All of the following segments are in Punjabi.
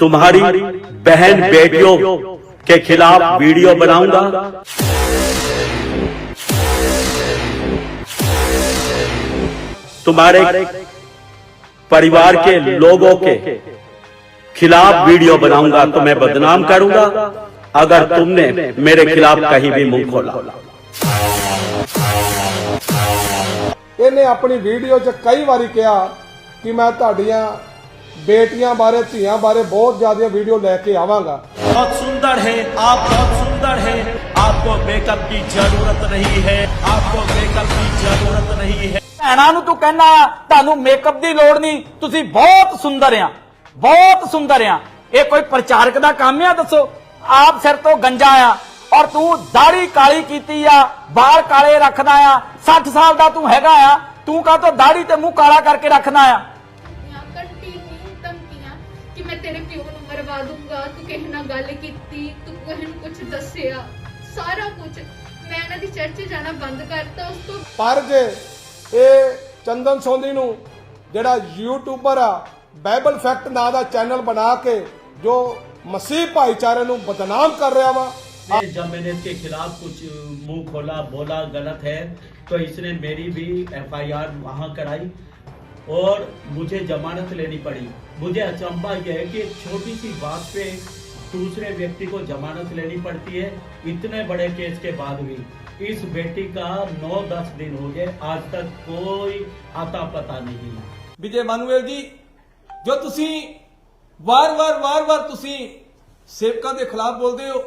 तुम्हारी बहन बेटियों के खिलाफ वीडियो बनाऊंगा तुम्हारे परिवार के लोगों के खिलाफ वीडियो बनाऊंगा तो मैं बदनाम करूंगा अगर तुमने मेरे खिलाफ कहीं भी मुंह खोला ਇਹਨੇ ਆਪਣੀ ਵੀਡੀਓ 'ਚ ਕਈ ਵਾਰੀ ਕਿਹਾ ਕਿ ਮੈਂ ਤੁਹਾਡੀਆਂ ਬੇਟੀਆਂ ਬਾਰੇ ਧੀਆਂ ਬਾਰੇ ਬਹੁਤ ਜ਼ਿਆਦਾ ਵੀਡੀਓ ਲੈ ਕੇ ਆਵਾਂਗਾ बहुत सुंदर है आप बहुत सुंदर है आपको मेकअप की जरूरत नहीं है आपको मेकअप की जरूरत नहीं है ਭੈਣਾਂ ਨੂੰ ਤੂੰ ਕਹਿਣਾ ਆ ਤੁਹਾਨੂੰ ਮੇਕਅਪ ਦੀ ਲੋੜ ਨਹੀਂ ਤੁਸੀਂ ਬਹੁਤ ਸੁੰਦਰ ਆ ਬਹੁਤ ਸੁੰਦਰ ਆ ਇਹ ਕੋਈ ਪ੍ਰਚਾਰਕ ਦਾ ਕੰਮ ਆ ਦੱਸੋ ਆਪ ਸਿਰ ਤੋਂ ਗੰਜਾ ਆ ਔਰ ਤੂੰ ਦਾੜੀ ਕਾਲੀ ਕੀਤੀ ਆ ਵਾਲ ਕਾਲੇ ਰੱਖਦਾ ਆ 60 ਸਾਲ ਦਾ ਤੂੰ ਹੈਗਾ ਆ ਤੂੰ ਕਾਹ ਤੋਂ ਦਾੜੀ ਤੇ ਮੂੰਹ ਕਾਲਾ ਕਰਕੇ ਰੱਖਦਾ ਆ ਧਮਕੀਆਂ ਕੰਟੀਨਿਊ ਧਮਕੀਆਂ ਕਿ ਮੈਂ ਤੇਰੇ ਪਿਓ ਨੂੰ ਮਰਵਾ ਦੂੰਗਾ ਤੂੰ ਕਿਸੇ ਨਾਲ ਗੱਲ ਕੀਤੀ ਤੂੰ ਕਿਸੇ ਨੂੰ ਕੁਝ ਦੱਸਿਆ ਸਾਰਾ ਕੁਝ ਮੈਂ ਇਹਨਾਂ ਦੀ ਚਰਚ ਜਾਣਾ ਬੰਦ ਕਰਤਾ ਉਸ ਤੋਂ ਪਰ ਜੇ ਇਹ ਚੰਦਨ ਸੋਂਦੀ ਨੂੰ ਜਿਹੜਾ ਯੂਟਿਊਬਰ ਆ ਬਾਈਬਲ ਫੈਕਟ ਨਾਂ ਦਾ ਚੈਨਲ ਬਣਾ ਕੇ ਜੋ ਮਸੀਹ ਭਾਈਚਾਰੇ ਨੂੰ ਬਦਨਾਮ ਕਰ ਰਿਹਾ ਵਾ जब मैंने इसके खिलाफ कुछ मुंह खोला बोला गलत है तो इसने मेरी भी एफआईआर वहां कराई और मुझे जमानत लेनी पड़ी मुझे अचंभा यह है कि एक छोटी सी बात पे दूसरे व्यक्ति को जमानत लेनी पड़ती है इतने बड़े केस के बाद भी इस बेटी का 9-10 दिन हो गए आज तक कोई आता पता नहीं ਵਿਜੇ ਮਾਨੂਅਲ ਜੀ ਜੋ ਤੁਸੀਂ ਵਾਰ-ਵਾਰ ਵਾਰ-ਵਾਰ ਤੁਸੀਂ ਸੇਵਕਾਂ ਦੇ ਖਿਲਾਫ ਬੋਲਦੇ ਹੋ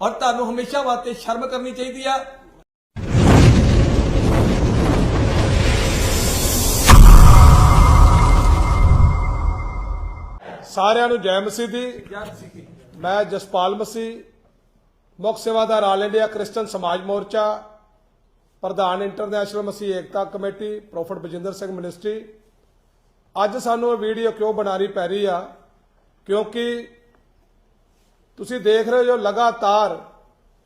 ਔਰ ਤੁਹਾਨੂੰ ਹਮੇਸ਼ਾ ਵਾਸਤੇ ਸ਼ਰਮ ਕਰਨੀ ਚਾਹੀਦੀ ਆ ਸਾਰਿਆਂ ਨੂੰ ਜੈ ਮਸੀਹ ਦੀ। ਮੈਂ ਜਸਪਾਲ ਮਸੀਹ ਮੁੱਖ ਸੇਵਾਦਾਰ all India Christian Samaj Morcha ਪ੍ਰਧਾਨ international Masih Ekta committee prophet Bajinder Singh ministry. ਅੱਜ ਸਾਨੂੰ ਇਹ ਵੀਡੀਓ ਕਿਉਂ ਬਣਾਣੀ ਪੈ ਰਹੀ ਆ? ਕਿਉਂਕਿ ਤੁਸੀਂ ਦੇਖ ਰਹੇ ਹੋ ਜੋ ਲਗਾਤਾਰ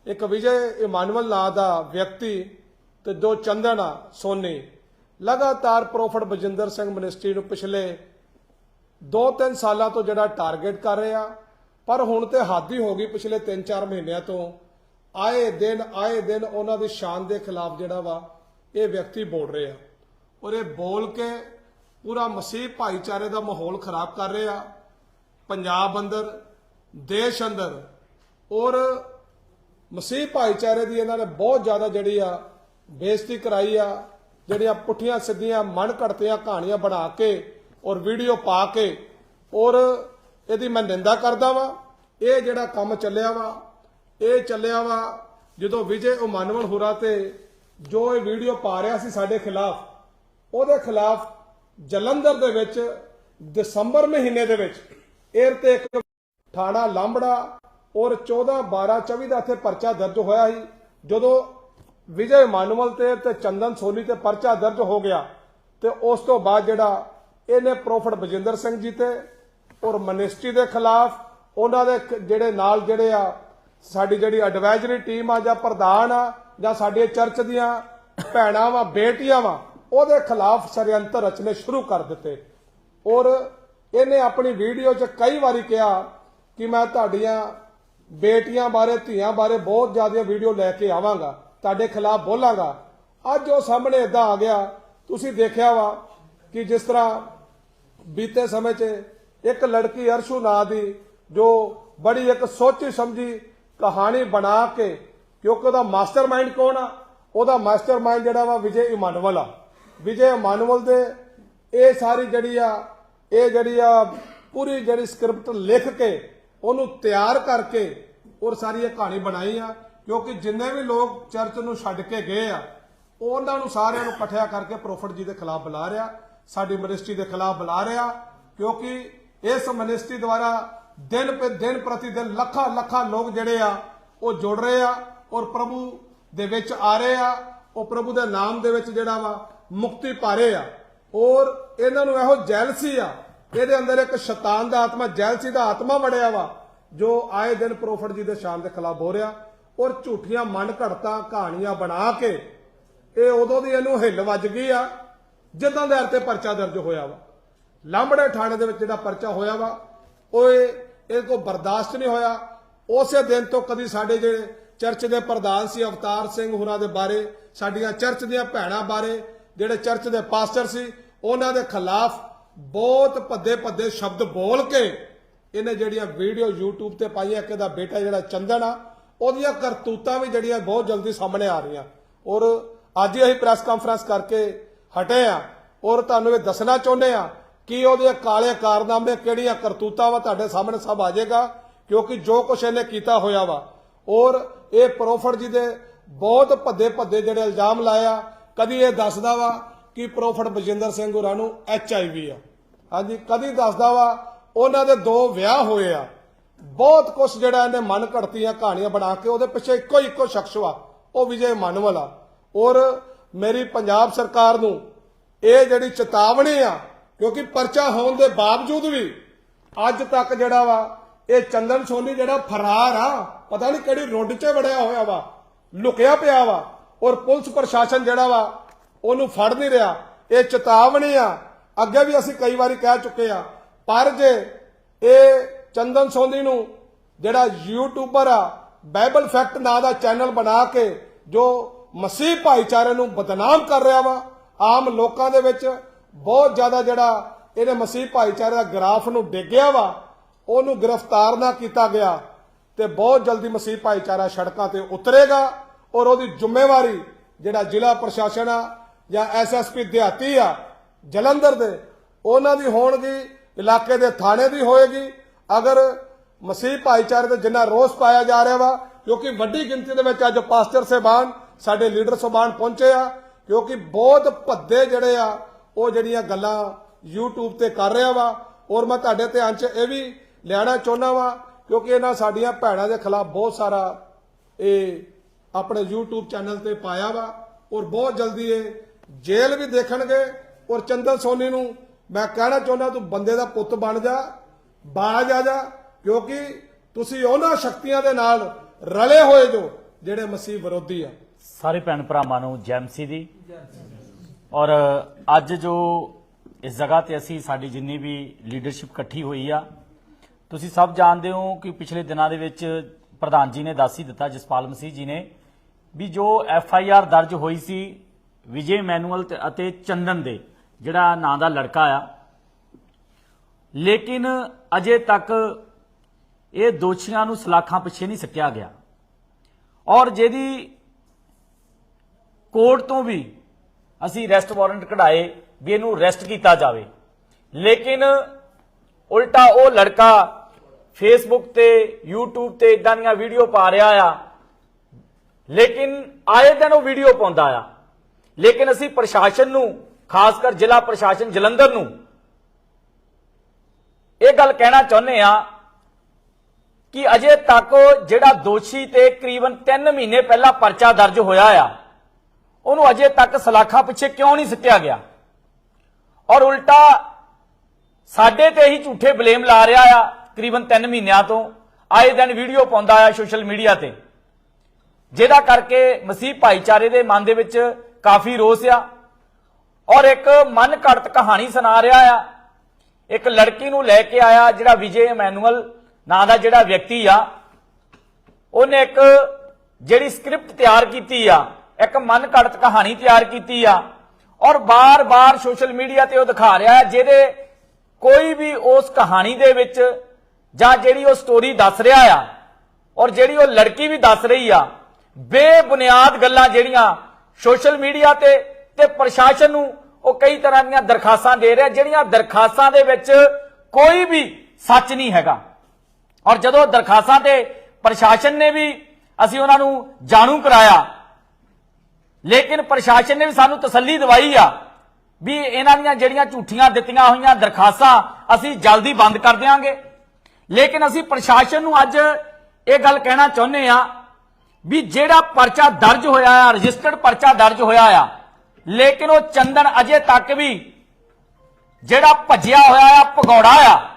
ਇੱਕ ਵਿਜੇ ਇਮਾਨੁਅਲ ਨਾਂ ਦਾ ਵਿਅਕਤੀ ਤੇ ਦੋ ਚੰਦਨ ਆ ਸੋਨੀ। ਲਗਾਤਾਰ ਪ੍ਰੋਫੈਟ ਬਜਿੰਦਰ ਸਿੰਘ ਮਿਨਿਸਟਰੀ ਨੂੰ ਪਿਛਲੇ 2-3 ਸਾਲਾਂ ਤੋਂ ਜਿਹੜਾ ਟਾਰਗੇਟ ਕਰ ਰਿਹਾ, ਪਰ ਹੁਣ ਤੇ ਹੱਦ ਹੀ ਹੋ ਗਈ ਪਿਛਲੇ 3-4 ਮਹੀਨਿਆਂ ਤੋਂ। ਆਏ ਦਿਨ ਆਏ ਦਿਨ ਉਹਨਾਂ ਦੀ ਸ਼ਾਨ ਦੇ ਖਿਲਾਫ ਜਿਹੜਾ ਵਾ, ਇਹ ਵਿਅਕਤੀ ਬੋਲ ਰਿਹਾ ਔਰ ਇਹ ਬੋਲ ਕੇ ਪੂਰਾ ਮਸੀਹ ਭਾਈਚਾਰੇ ਦਾ ਮਾਹੌਲ ਖਰਾਬ ਕਰ ਰਿਹਾ। ਪੰਜਾਬ ਅੰਦਰ, ਦੇਸ਼ ਅੰਦਰ, ਔਰ ਮਸੀਹ ਭਾਈਚਾਰੇ ਦੀ ਇਹਨਾਂ ਨੇ ਬਹੁਤ ਜ਼ਿਆਦਾ ਜਿਹੜੀ ਆ, ਬੇਇੱਜ਼ਤੀ ਕਰਾਈ ਆ, ਜਿਹੜੀਆਂ ਪੁੱਠੀਆਂ ਸਿੱਧੀਆਂ ਮਨ ਘੜਤੀਆਂ ਕਹਾਣੀਆਂ ਬਣਾ ਕੇ ਔਰ ਵੀਡੀਓ ਪਾ ਕੇ ਔਰ ਇਹਦੀ ਮੈਂ ਨਿੰਦਾ ਕਰਦਾ ਵਾਂ। ਇਹ ਜਿਹੜਾ ਕੰਮ ਚੱਲਿਆ ਵਾ, ਇਹ ਚੱਲਿਆ ਵਾ ਜਦੋਂ ਵਿਜੇ ਉਮਾਨਵਲ ਹੁਰਾ ਤੇ ਜੋ ਇਹ ਵੀਡੀਓ ਪਾ ਰਿਹਾ ਸੀ ਸਾਡੇ ਖਿਲਾਫ, ਉਹਦੇ ਖਿਲਾਫ ਜਲੰਧਰ ਦੇ ਵਿੱਚ ਦਸੰਬਰ ਮਹੀਨੇ ਦੇ ਵਿੱਚ 에ਅਰ ਤੇ ਇੱਕ ਥਾਣਾ ਲਾਂਬੜਾ ਔਰ 14 12 24 ਦਾ ਇੱਥੇ ਪਰਚਾ ਦਰਜ ਹੋਇਆ ਸੀ। ਜਦੋਂ ਵਿਜੇ ਮਾਨੂਅਲ ਤੇ ਤੇ ਚੰਦਨ ਸੋਲੀ ਤੇ ਪਰਚਾ ਦਰਜ ਹੋ ਗਿਆ ਤੇ ਉਸ ਤੋਂ ਬਾਅਦ ਜਿਹੜਾ ਇਹਨੇ ਪ੍ਰੋਫੈਟ ਬਜਿੰਦਰ ਸਿੰਘ ਜੀ ਤੇ ਔਰ ਮਨਿਸਟਰੀ ਦੇ ਖਿਲਾਫ ਉਹਨਾਂ ਦੇ ਜਿਹੜੇ ਨਾਲ ਜਿਹੜੇ ਆ, ਸਾਡੀ ਜਿਹੜੀ ਐਡਵਾਈਜ਼ਰੀ ਟੀਮ ਆ ਜਾਂ ਪ੍ਰਧਾਨ ਆ ਜਾਂ ਸਾਡੇ ਚਰਚ ਦੀਆਂ ਭੈਣਾਂ ਵਾ ਬੇਟੀਆਂ ਵਾ, ਉਹਦੇ ਖਿਲਾਫ ਸ਼ਰੀਅੰਤਰ ਰਚਨੇ ਸ਼ੁਰੂ ਕਰ ਦਿੱਤੇ। ਔਰ ਇਹਨੇ ਆਪਣੀ ਵੀਡੀਓ 'ਚ ਕਈ ਵਾਰੀ ਕਿਹਾ ਕਿ ਮੈਂ ਤੁਹਾਡੀਆਂ ਬੇਟੀਆਂ ਬਾਰੇ, ਧੀਆਂ ਬਾਰੇ ਬਹੁਤ ਜ਼ਿਆਦਾ ਵੀਡੀਓ ਲੈ ਕੇ ਆਵਾਂਗਾ, ਤੁਹਾਡੇ ਖਿਲਾਫ ਬੋਲਾਂਗਾ। ਅੱਜ ਉਹ ਸਾਹਮਣੇ ਇਦਾਂ ਆ ਗਿਆ, ਤੁਸੀਂ ਦੇਖਿਆ ਵਾ ਕਿ ਜਿਸ ਤਰ੍ਹਾਂ ਬੀਤੇ ਸਮੇਂ 'ਚ ਇੱਕ ਲੜਕੀ ਅਰਸ਼ੂ ਨਾਂ ਦੀ, ਜੋ ਬੜੀ ਇੱਕ ਸੋਚੀ ਸਮਝੀ ਕਹਾਣੀ ਬਣਾ ਕੇ, ਕਿਉਂਕਿ ਉਹਦਾ ਮਾਸਟਰਮਾਈਂਡ ਕੌਣ ਆ? ਉਹਦਾ ਮਾਸਟਰਮਾਈਂਡ ਜਿਹੜਾ ਵਾ ਵਿਜੇ ਇਮਾਨਵਲ ਆ। ਵਿਜੇ ਇਮਾਨਵਲ ਦੇ ਇਹ ਸਾਰੀ ਜਿਹੜੀ ਆ, ਇਹ ਜਿਹੜੀ ਆ ਪੂਰੀ ਜਿਹੜੀ ਸਕ੍ਰਿਪਟ ਲਿਖ ਕੇ, ਉਹਨੂੰ ਤਿਆਰ ਕਰਕੇ ਔਰ ਸਾਰੀ ਇਹ ਕਹਾਣੀ ਬਣਾਈ ਆ, ਕਿਉਂਕਿ ਜਿੰਨੇ ਵੀ ਲੋਕ ਚਰਚ ਨੂੰ ਛੱਡ ਕੇ ਗਏ ਆ, ਉਹਨਾਂ ਨੂੰ ਸਾਰਿਆਂ ਨੂੰ ਇਕੱਠਿਆ ਕਰਕੇ ਪ੍ਰੋਫਟ ਜੀ ਦੇ ਖਿਲਾਫ ਬੁਲਾ ਰਿਹਾ। ਸਾਡੀ ਮਿਨਿਸਟਰੀ ਦੇ ਖਿਲਾਫ ਬੁਲਾ ਰਿਹਾ, ਕਿਉਂਕਿ ਇਸ ਮਿਨਿਸਟਰੀ ਦੁਆਰਾ ਦਿਨ ਪੇ ਦਿਨ ਪ੍ਰਤੀ ਦਿਨ ਲੱਖਾਂ ਲੱਖਾਂ ਲੋਕ ਜਿਹੜੇ ਆ, ਉਹ ਜੁੜ ਰਹੇ ਆ, ਔਰ ਪ੍ਰਭੂ ਦੇ ਵਿੱਚ ਆ ਰਹੇ ਆ, ਉਹ ਪ੍ਰਭੂ ਦੇ ਨਾਮ ਦੇ ਵਿੱਚ ਜਿਹੜਾ ਵਾ ਮੁਕਤੀ ਪਾ ਰਹੇ ਆ। ਔਰ ਇਹਨਾਂ ਨੂੰ ਇਹੋ ਜੈਲਸੀ ਆ, ਇਹਦੇ ਅੰਦਰ ਇੱਕ ਸ਼ੈਤਾਨ ਦਾ ਆਤਮਾ, ਜੈਲਸੀ ਦਾ ਆਤਮਾ ਵੜਿਆ ਵਾ, ਜੋ ਆਏ ਦਿਨ ਪ੍ਰੋਫਟ ਜੀ ਦੇ ਸ਼ਾਨ ਦੇ ਖਿਲਾਫ ਹੋ ਰਿਹਾ, ਔਰ ਝੂਠੀਆਂ ਮਨ ਘੜਤਾਂ ਕਹਾਣੀਆਂ ਬਣਾ ਕੇ, ਇਹ ਉਦੋਂ ਦੀ ਇਹਨੂੰ ਹਿੱਲ ਵੱਜ ਗਈ ਆ ਜਿੱਦਾਂ ਦੇ ਤੇ ਪਰਚਾ ਦਰਜ ਹੋਇਆ ਵਾ। ਲਾਂਬੜੇ ਥਾਣੇ ਦੇ ਵਿੱਚ ਜਿਹੜਾ ਪਰਚਾ ਹੋਇਆ ਵਾ, ਉਹ ਇਹ ਇਹ ਕੋ ਬਰਦਾਸ਼ਤ ਨਹੀਂ ਹੋਇਆ। ਉਸੇ ਦਿਨ ਤੋਂ ਕਦੀ ਸਾਡੇ ਜਿਹੜੇ ਚਰਚ ਦੇ ਪ੍ਰਧਾਨ ਸੀ, ਅਵਤਾਰ ਸਿੰਘ ਹੁਣਾਂ ਦੇ ਬਾਰੇ, ਸਾਡੀਆਂ ਚਰਚ ਦੀਆਂ ਭੈਣਾਂ ਬਾਰੇ, ਜਿਹੜੇ ਚਰਚ ਦੇ ਪਾਸਟਰ ਸੀ, ਉਹਨਾਂ ਦੇ ਖਿਲਾਫ ਬਹੁਤ ਭੱਦੇ ਭੱਦੇ ਸ਼ਬਦ ਬੋਲ ਕੇ ਇਹਨੇ ਜਿਹੜੀਆਂ ਵੀਡੀਓ YouTube ਤੇ ਪਾਈਆਂ ਕਿ ਇਹਦਾ ਬੇਟਾ ਜਿਹੜਾ ਚੰਦਨ ਆ, ਉਹਦੀਆਂ ਕਰਤੂਤਾਂ ਵੀ ਜਿਹੜੀਆਂ ਬਹੁਤ ਜਲਦੀ ਸਾਹਮਣੇ ਆ ਰਹੀਆਂ। ਔਰ ਅੱਜ ਹੀ ਅਸੀਂ ਪ੍ਰੈਸ ਕਾਨਫਰੰਸ ਕਰਕੇ ਹਟੇ ਆ। ਔਰ ਤੁਹਾਨੂੰ ਇਹ ਦੱਸਣਾ ਚਾਹੁੰਦੇ ਆ ਕਿ ਉਹਦੇ ਕਾਲੇ ਕਾਰਨਾਮੇ ਕਿਹੜੀਆਂ ਕਰਤੂਤਾਂ ਵਾ ਤੁਹਾਡੇ ਸਾਹਮਣੇ ਸਭ ਆ ਜਾਏਗਾ, ਕਿਉਂਕਿ ਜੋ ਕੁਛ ਇਹਨੇ ਕੀਤਾ ਹੋਇਆ ਵਾ। ਔਰ ਇਹ ਪ੍ਰੋਫਟ ਜੀ ਦੇ ਬਹੁਤ ਭੱਦੇ ਭੱਦੇ ਜਿਹੜੇ ਇਲਜ਼ਾਮ ਲਾਇਆ ਕਦੀ ਇਹ ਦੱਸਦਾ ਵਾ ਕਿ ਪ੍ਰੋਫਟ ਬਜਿੰਦਰ ਸਿੰਘ ਹੋਰਾਂ ਨੂੰ ਐਚ ਆਈ ਵੀ ਆ। ਹਾਂਜੀ, ਕਦੀ ਦੱਸਦਾ ਵਾ ਉਹਨਾਂ ਦੇ ਦੋ ਵਿਆਹ ਹੋਏ ਆ। ਬਹੁਤ ਕੁਛ ਜਿਹੜਾ ਇਹਨੇ ਮਨ ਘੜਤੀਆਂ ਕਹਾਣੀਆਂ ਬਣਾ ਕੇ ਉਹਦੇ ਪਿੱਛੇ ਇੱਕੋ ਇੱਕੋ ਸ਼ਖਸ ਵਾ, ਉਹ ਵਿਜੇ ਮਾਨਵਲ ਆ। ਔਰ ਮੇਰੀ ਪੰਜਾਬ ਸਰਕਾਰ ਨੂੰ ਇਹ ਜਿਹੜੀ ਚੇਤਾਵਨੀ ਆ, ਕਿਉਂਕਿ ਪਰਚਾ ਹੋਣ ਦੇ ਬਾਵਜੂਦ ਵੀ ਅੱਜ ਤੱਕ ਜਿਹੜਾ ਵਾ, ਇਹ ਚੰਦਨ ਸੋਨੀ ਜਿਹੜਾ ਫਰਾਰ ਆ, ਪਤਾ ਨਹੀਂ ਕਿਹੜੀ ਰੁੱਡ 'ਚ ਵੜਿਆ ਹੋਇਆ ਵਾ, ਲੁਕਿਆ ਪਿਆ ਵਾ, ਔਰ ਪੁਲਿਸ ਪ੍ਰਸ਼ਾਸਨ ਜਿਹੜਾ ਵਾ, ਉਹਨੂੰ ਫੜ ਨਹੀਂ ਰਿਹਾ। ਇਹ ਚੇਤਾਵਨੀ ਆ, ਅੱਗੇ ਵੀ ਅਸੀਂ ਕਈ ਵਾਰੀ ਕਹਿ ਚੁੱਕੇ ਆ, ਪਰ ਜੇ ਇਹ ਚੰਦਨ ਸੋਨੀ ਨੂੰ ਜਿਹੜਾ ਯੂਟਿਊਬਰ ਆ ਬਾਈਬਲ ਫੈਕਟ ਨਾਂ ਦਾ ਚੈਨਲ ਬਣਾ ਕੇ ਜੋ ਮਸੀਹ ਭਾਈਚਾਰੇ ਨੂੰ ਬਦਨਾਮ ਕਰ ਰਿਹਾ ਵਾ। ਆਮ ਲੋਕਾਂ ਦੇ ਵਿੱਚ ਬਹੁਤ ਜ਼ਿਆਦਾ ਜਿਹੜਾ ਇਹਨੇ ਮਸੀਹ ਭਾਈਚਾਰੇ ਦਾ ਗ੍ਰਾਫ ਨੂੰ ਡਿੱਗਿਆ ਵਾ, ਉਹਨੂੰ ਗ੍ਰਿਫਤਾਰ ਨਾ ਕੀਤਾ ਗਿਆ ਤੇ ਬਹੁਤ ਜਲਦੀ ਮਸੀਹ ਭਾਈਚਾਰਾ ਸੜਕਾਂ ਤੇ ਉਤਰੇਗਾ ਔਰ ਉਹਦੀ ਜ਼ਿੰਮੇਵਾਰੀ ਜਿਹੜਾ ਜ਼ਿਲ੍ਹਾ ਪ੍ਰਸ਼ਾਸਨ ਆ ਜਾਂ ਐਸਐਸਪੀ ਦਿਹਾਤੀ ਆ, ਜਲੰਧਰ ਦੇ, ਉਹਨਾਂ ਦੀ ਹੋਣਗੀ, ਇਲਾਕੇ ਦੇ ਥਾਣੇ ਦੀ ਹੋਏਗੀ। ਅਗਰ ਮਸੀਹ ਭਾਈਚਾਰੇ ਤੇ ਜਿੰਨਾ ਰੋਸ ਪਾਇਆ ਜਾ ਰਿਹਾ ਵਾ, ਕਿਉਂਕਿ ਵੱਡੀ ਗਿਣਤੀ ਦੇ ਵਿੱਚ ਅੱਜ ਪਾਸਟਰ ਸਹਿਬਾਨ ਸਾਡੇ ਲੀਡਰ ਸਹਿਬਾਨ ਪਹੁੰਚੇ ਆ, ਕਿਉਂਕਿ ਬਹੁਤ ਭੱਦੇ ਜਿਹੜੇ ਆ, ਉਹ ਜਿਹੜੀਆਂ ਗੱਲਾਂ YouTube ਤੇ ਕਰ ਰਿਹਾ ਵਾ, ਔਰ ਮੈਂ ਤੁਹਾਡੇ ਧਿਆਨ 'ਚ ਇਹ ਵੀ ਲਿਆਣਾ ਚਾਹੁੰਦਾ ਵਾ, ਕਿਉਂਕਿ ਇਹਨਾਂ ਸਾਡੀਆਂ ਭੈਣਾਂ ਦੇ ਖਿਲਾਫ ਬਹੁਤ ਸਾਰਾ ਇਹ ਆਪਣੇ YouTube ਚੈਨਲ ਤੇ ਪਾਇਆ ਵਾ, ਔਰ ਬਹੁਤ ਜਲਦੀ ਇਹ ਜੇਲ੍ਹ ਵੀ ਦੇਖਣਗੇ, ਔਰ ਚੰਦਨ ਸੋਨੀ ਨੂੰ ਮੈਂ ਕਹਿਣਾ ਚਾਹੁੰਦਾ, ਤੂੰ ਬੰਦੇ ਦਾ ਪੁੱਤ ਬਣ ਜਾ, ਬਾਜ ਆ ਜਾ, ਕਿਉਂਕਿ ਤੁਸੀਂ ਉਹਨਾਂ ਸ਼ਕਤੀਆਂ ਦੇ ਨਾਲ ਰਲੇ ਹੋਏ ਜੋ, ਜਿਹੜੇ ਮਸੀਹ ਵਿਰੋਧੀ ਆ। ਸਾਰੇ ਭੈਣ ਭਰਾਵਾਂ ਨੂੰ ਜੈਮਸੀ ਦੀ। ਔਰ ਅੱਜ ਜੋ ਇਸ ਜਗ੍ਹਾ ਤੇ ਅਸੀਂ ਸਾਡੀ ਜਿੰਨੀ ਵੀ ਲੀਡਰਸ਼ਿਪ ਇਕੱਠੀ ਹੋਈ ਆ ਤੁਸੀਂ ਸਭ ਜਾਣਦੇ ਹੋ ਕਿ ਪਿਛਲੇ ਦਿਨਾਂ ਦੇ ਵਿੱਚ ਪ੍ਰਧਾਨ ਜੀ ਨੇ ਦੱਸ ਹੀ ਦਿੱਤਾ ਜਸਪਾਲ ਮਸੀਹ ਜੀ ਨੇ ਵੀ ਜੋ ਐਫ ਆਈ ਆਰ ਦਰਜ ਹੋਈ ਸੀ ਵਿਜੇ ਮੈਨੂਅਲ ਤੇ- ਅਤੇ ਚੰਦਨ ਦੇ ਜਿਹੜਾ ਨਾਂ ਦਾ ਲੜਕਾ ਆ। ਲੇਕਿਨ ਅਜੇ ਤੱਕ ਇਹ ਦੋਸ਼ੀਆਂ ਨੂੰ ਸਲਾਖਾਂ ਪਿੱਛੇ ਨਹੀਂ ਸੱਟਿਆ ਗਿਆ। ਔਰ ਜਿਹਦੀ ਕੋਰਟ ਤੋਂ ਵੀ ਅਸੀਂ ਰੈਸਟ ਵਾਰੰਟ ਕਢਾਏ ਵੀ ਇਹਨੂੰ ਰੈਸਟ ਕੀਤਾ ਜਾਵੇ। ਲੇਕਿਨ ਉਲਟਾ ਉਹ ਲੜਕਾ ਫੇਸਬੁੱਕ ਤੇ, YouTube ਤੇ ਇਦਾਂ ਦੀਆਂ ਵੀਡੀਓ ਪਾ ਰਿਹਾ ਆ। ਲੇਕਿਨ ਆਏ ਦਿਨ ਉਹ ਵੀਡੀਓ ਪਾਉਂਦਾ ਆ। ਲੇਕਿਨ ਅਸੀਂ ਪ੍ਰਸ਼ਾਸਨ ਨੂੰ, ਖਾਸ ਕਰ ਜ਼ਿਲ੍ਹਾ ਪ੍ਰਸ਼ਾਸਨ ਜਲੰਧਰ ਨੂੰ, ਇਹ ਗੱਲ ਕਹਿਣਾ ਚਾਹੁੰਦੇ ਆ ਕਿ ਅਜੇ ਤੱਕ ਜਿਹੜਾ ਦੋਸ਼ੀ ਤੇ ਕਰੀਬਨ 3 ਮਹੀਨੇ ਪਹਿਲਾਂ ਪਰਚਾ ਦਰਜ ਹੋਇਆ ਆ ਉਹਨੂੰ ਅਜੇ ਤੱਕ ਸਲਾਖਾਂ ਪਿੱਛੇ ਕਿਉਂ ਨਹੀਂ ਸਿੱਟਿਆ ਗਿਆ? ਔਰ ਉਲਟਾ ਸਾਡੇ ਤੇ ਹੀ ਝੂਠੇ ਬਲੇਮ ਲਾ ਰਿਹਾ ਆ, ਤਕਰੀਬਨ 3 ਮਹੀਨਿਆਂ ਤੋਂ। ਆਏ ਦਿਨ ਵੀਡੀਓ ਪਾਉਂਦਾ ਆ ਸੋਸ਼ਲ ਮੀਡੀਆ ਤੇ। ਜਿਹਦਾ ਕਰਕੇ ਮਸੀਹ ਭਾਈਚਾਰੇ ਦੇ ਮਨ ਦੇ ਵਿੱਚ ਕਾਫੀ ਰੋਸ ਆ। ਔਰ ਇੱਕ ਮਨ ਘੜਤ ਕਹਾਣੀ ਸੁਣਾ ਰਿਹਾ ਆ। ਇੱਕ ਲੜਕੀ ਨੂੰ ਲੈ ਕੇ ਆਇਆ ਜਿਹੜਾ ਵਿਜੇ ਇਮੈਨੂਅਲ ਨਾਂ ਦਾ ਜਿਹੜਾ ਵਿਅਕਤੀ ਆ। ਉਹਨੇ ਇੱਕ ਜਿਹੜੀ ਸਕ੍ਰਿਪਟ ਤਿਆਰ ਕੀਤੀ ਆ ਇੱਕ ਮਨ ਘੜਤ ਕਹਾਣੀ ਤਿਆਰ ਕੀਤੀ ਆ। ਔਰ ਬਾਰ-ਬਾਰ ਸੋਸ਼ਲ ਮੀਡੀਆ ਤੇ ਉਹ ਦਿਖਾ ਰਿਹਾ ਹੈ, ਜਿਹਦੇ ਕੋਈ ਵੀ ਉਸ ਕਹਾਣੀ ਦੇ ਵਿੱਚ ਜਾਂ ਜਿਹੜੀ ਉਹ ਸਟੋਰੀ ਦੱਸ ਰਿਹਾ ਆ, ਔਰ ਜਿਹੜੀ ਉਹ ਲੜਕੀ ਵੀ ਦੱਸ ਰਹੀ ਆ, ਬੇਬੁਨਿਆਦ ਗੱਲਾਂ ਜਿਹੜੀਆਂ ਸੋਸ਼ਲ ਮੀਡੀਆ ਤੇ ਤੇ ਪ੍ਰਸ਼ਾਸਨ ਨੂੰ ਉਹ ਕਈ ਤਰ੍ਹਾਂ ਦੀਆਂ ਦਰਖਾਸਤਾਂ ਦੇ ਰਿਹਾ, ਜਿਹੜੀਆਂ ਦਰਖਾਸਤਾਂ ਦੇ ਵਿੱਚ ਕੋਈ ਵੀ ਸੱਚ ਨਹੀਂ ਹੈਗਾ। ਔਰ ਜਦੋਂ ਦਰਖਾਸਤਾਂ ਤੇ ਪ੍ਰਸ਼ਾਸਨ ਨੇ ਵੀ ਅਸੀਂ ਉਹਨਾਂ ਨੂੰ ਜਾਣੂ ਕਰਾਇਆ ਲੇਕਿਨ ਪ੍ਰਸ਼ਾਸਨ ਨੇ ਵੀ ਸਾਨੂੰ ਤਸੱਲੀ ਦਵਾਈ ਆ ਵੀ ਇਹਨਾਂ ਦੀਆਂ ਜਿਹੜੀਆਂ ਝੂਠੀਆਂ ਦਿੱਤੀਆਂ ਹੋਈਆਂ ਦਰਖਾਸਤਾਂ ਅਸੀਂ ਜਲਦੀ ਬੰਦ ਕਰ ਦਿਆਂਗੇ। ਲੇਕਿਨ ਅਸੀਂ ਪ੍ਰਸ਼ਾਸਨ ਨੂੰ ਅੱਜ ਇਹ ਗੱਲ ਕਹਿਣਾ ਚਾਹੁੰਦੇ ਆ ਵੀ ਜਿਹੜਾ ਪਰਚਾ ਦਰਜ ਹੋਇਆ ਆ, ਰਜਿਸਟਰਡ ਪਰਚਾ ਦਰਜ ਹੋਇਆ ਆ, ਲੇਕਿਨ ਉਹ ਚੰਦਨ ਅਜੇ ਤੱਕ ਵੀ ਜਿਹੜਾ ਭੱਜਿਆ ਹੋਇਆ ਆ, ਭਗੌੜਾ ਆ,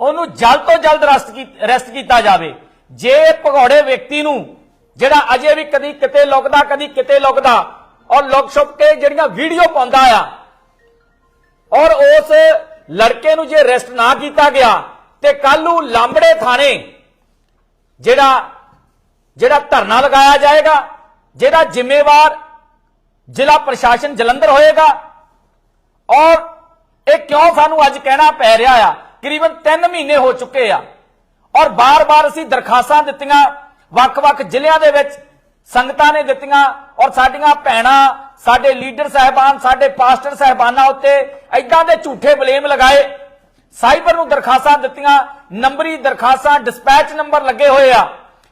ਉਹਨੂੰ ਜਲਦ ਤੋਂ ਜਲਦ ਅਰੈਸਟ ਕੀ- ਅਰੈਸਟ ਕੀਤਾ ਜਾਵੇ। ਜੇ ਭਗੌੜੇ ਵਿਅਕਤੀ ਨੂੰ ਜਿਹੜਾ ਅਜੇ ਵੀ ਕਦੀ ਕਿਤੇ ਲੁਕਦਾ, ਕਦੀ ਕਿਤੇ ਲੁਕਦਾ, ਔਰ ਲੁਕ ਛੁਪ ਕੇ ਜਿਹੜੀਆਂ ਵੀਡੀਓ ਪਾਉਂਦਾ ਆ, ਔਰ ਉਸ ਲੜਕੇ ਨੂੰ ਜੇ ਅਰੈਸਟ ਨਾ ਕੀਤਾ ਗਿਆ, ਤੇ ਕੱਲ ਨੂੰ ਲਾਂਬੜੇ ਥਾਣੇ ਜਿਹੜਾ ਜਿਹੜਾ ਧਰਨਾ ਲਗਾਇਆ ਜਾਏਗਾ ਜਿਹਦਾ ਜ਼ਿੰਮੇਵਾਰ ਜ਼ਿਲ੍ਹਾ ਪ੍ਰਸ਼ਾਸਨ ਜਲੰਧਰ ਹੋਏਗਾ, ਔਰ ਇਹ ਕਿਉਂ ਸਾਨੂੰ ਅੱਜ ਕਹਿਣਾ ਪੈ ਰਿਹਾ ਆ, ਕਰੀਬਨ 3 ਮਹੀਨੇ ਹੋ ਚੁੱਕੇ ਆ, ਔਰ ਬਾਰ-ਬਾਰ ਅਸੀਂ ਦਰਖਾਸਤਾਂ ਦਿੱਤੀਆਂ ਵੱਖ-ਵੱਖ ਜ਼ਿਲ੍ਹਿਆਂ ਦੇ ਵਿੱਚ ਸੰਗਤਾਂ ਨੇ ਦਿੱਤੀਆਂ ਔਰ ਸਾਡੀਆਂ ਭੈਣਾਂ, ਸਾਡੇ ਲੀਡਰ ਸਾਹਿਬਾਨ, ਸਾਡੇ ਪਾਸਟਰ ਸਾਹਿਬਾਨਾਂ ਉੱਤੇ ਐਦਾਂ ਦੇ ਝੂਠੇ ਬਲੇਮ ਲਗਾਏ। ਸਾਈਬਰ ਨੂੰ ਦਰਖਾਸਤਾਂ ਦਿੱਤੀਆਂ, ਨੰਬਰੀ ਦਰਖਾਸਤਾਂ, ਡਿਸਪੈਚ ਨੰਬਰ ਲੱਗੇ ਹੋਏ ਆ।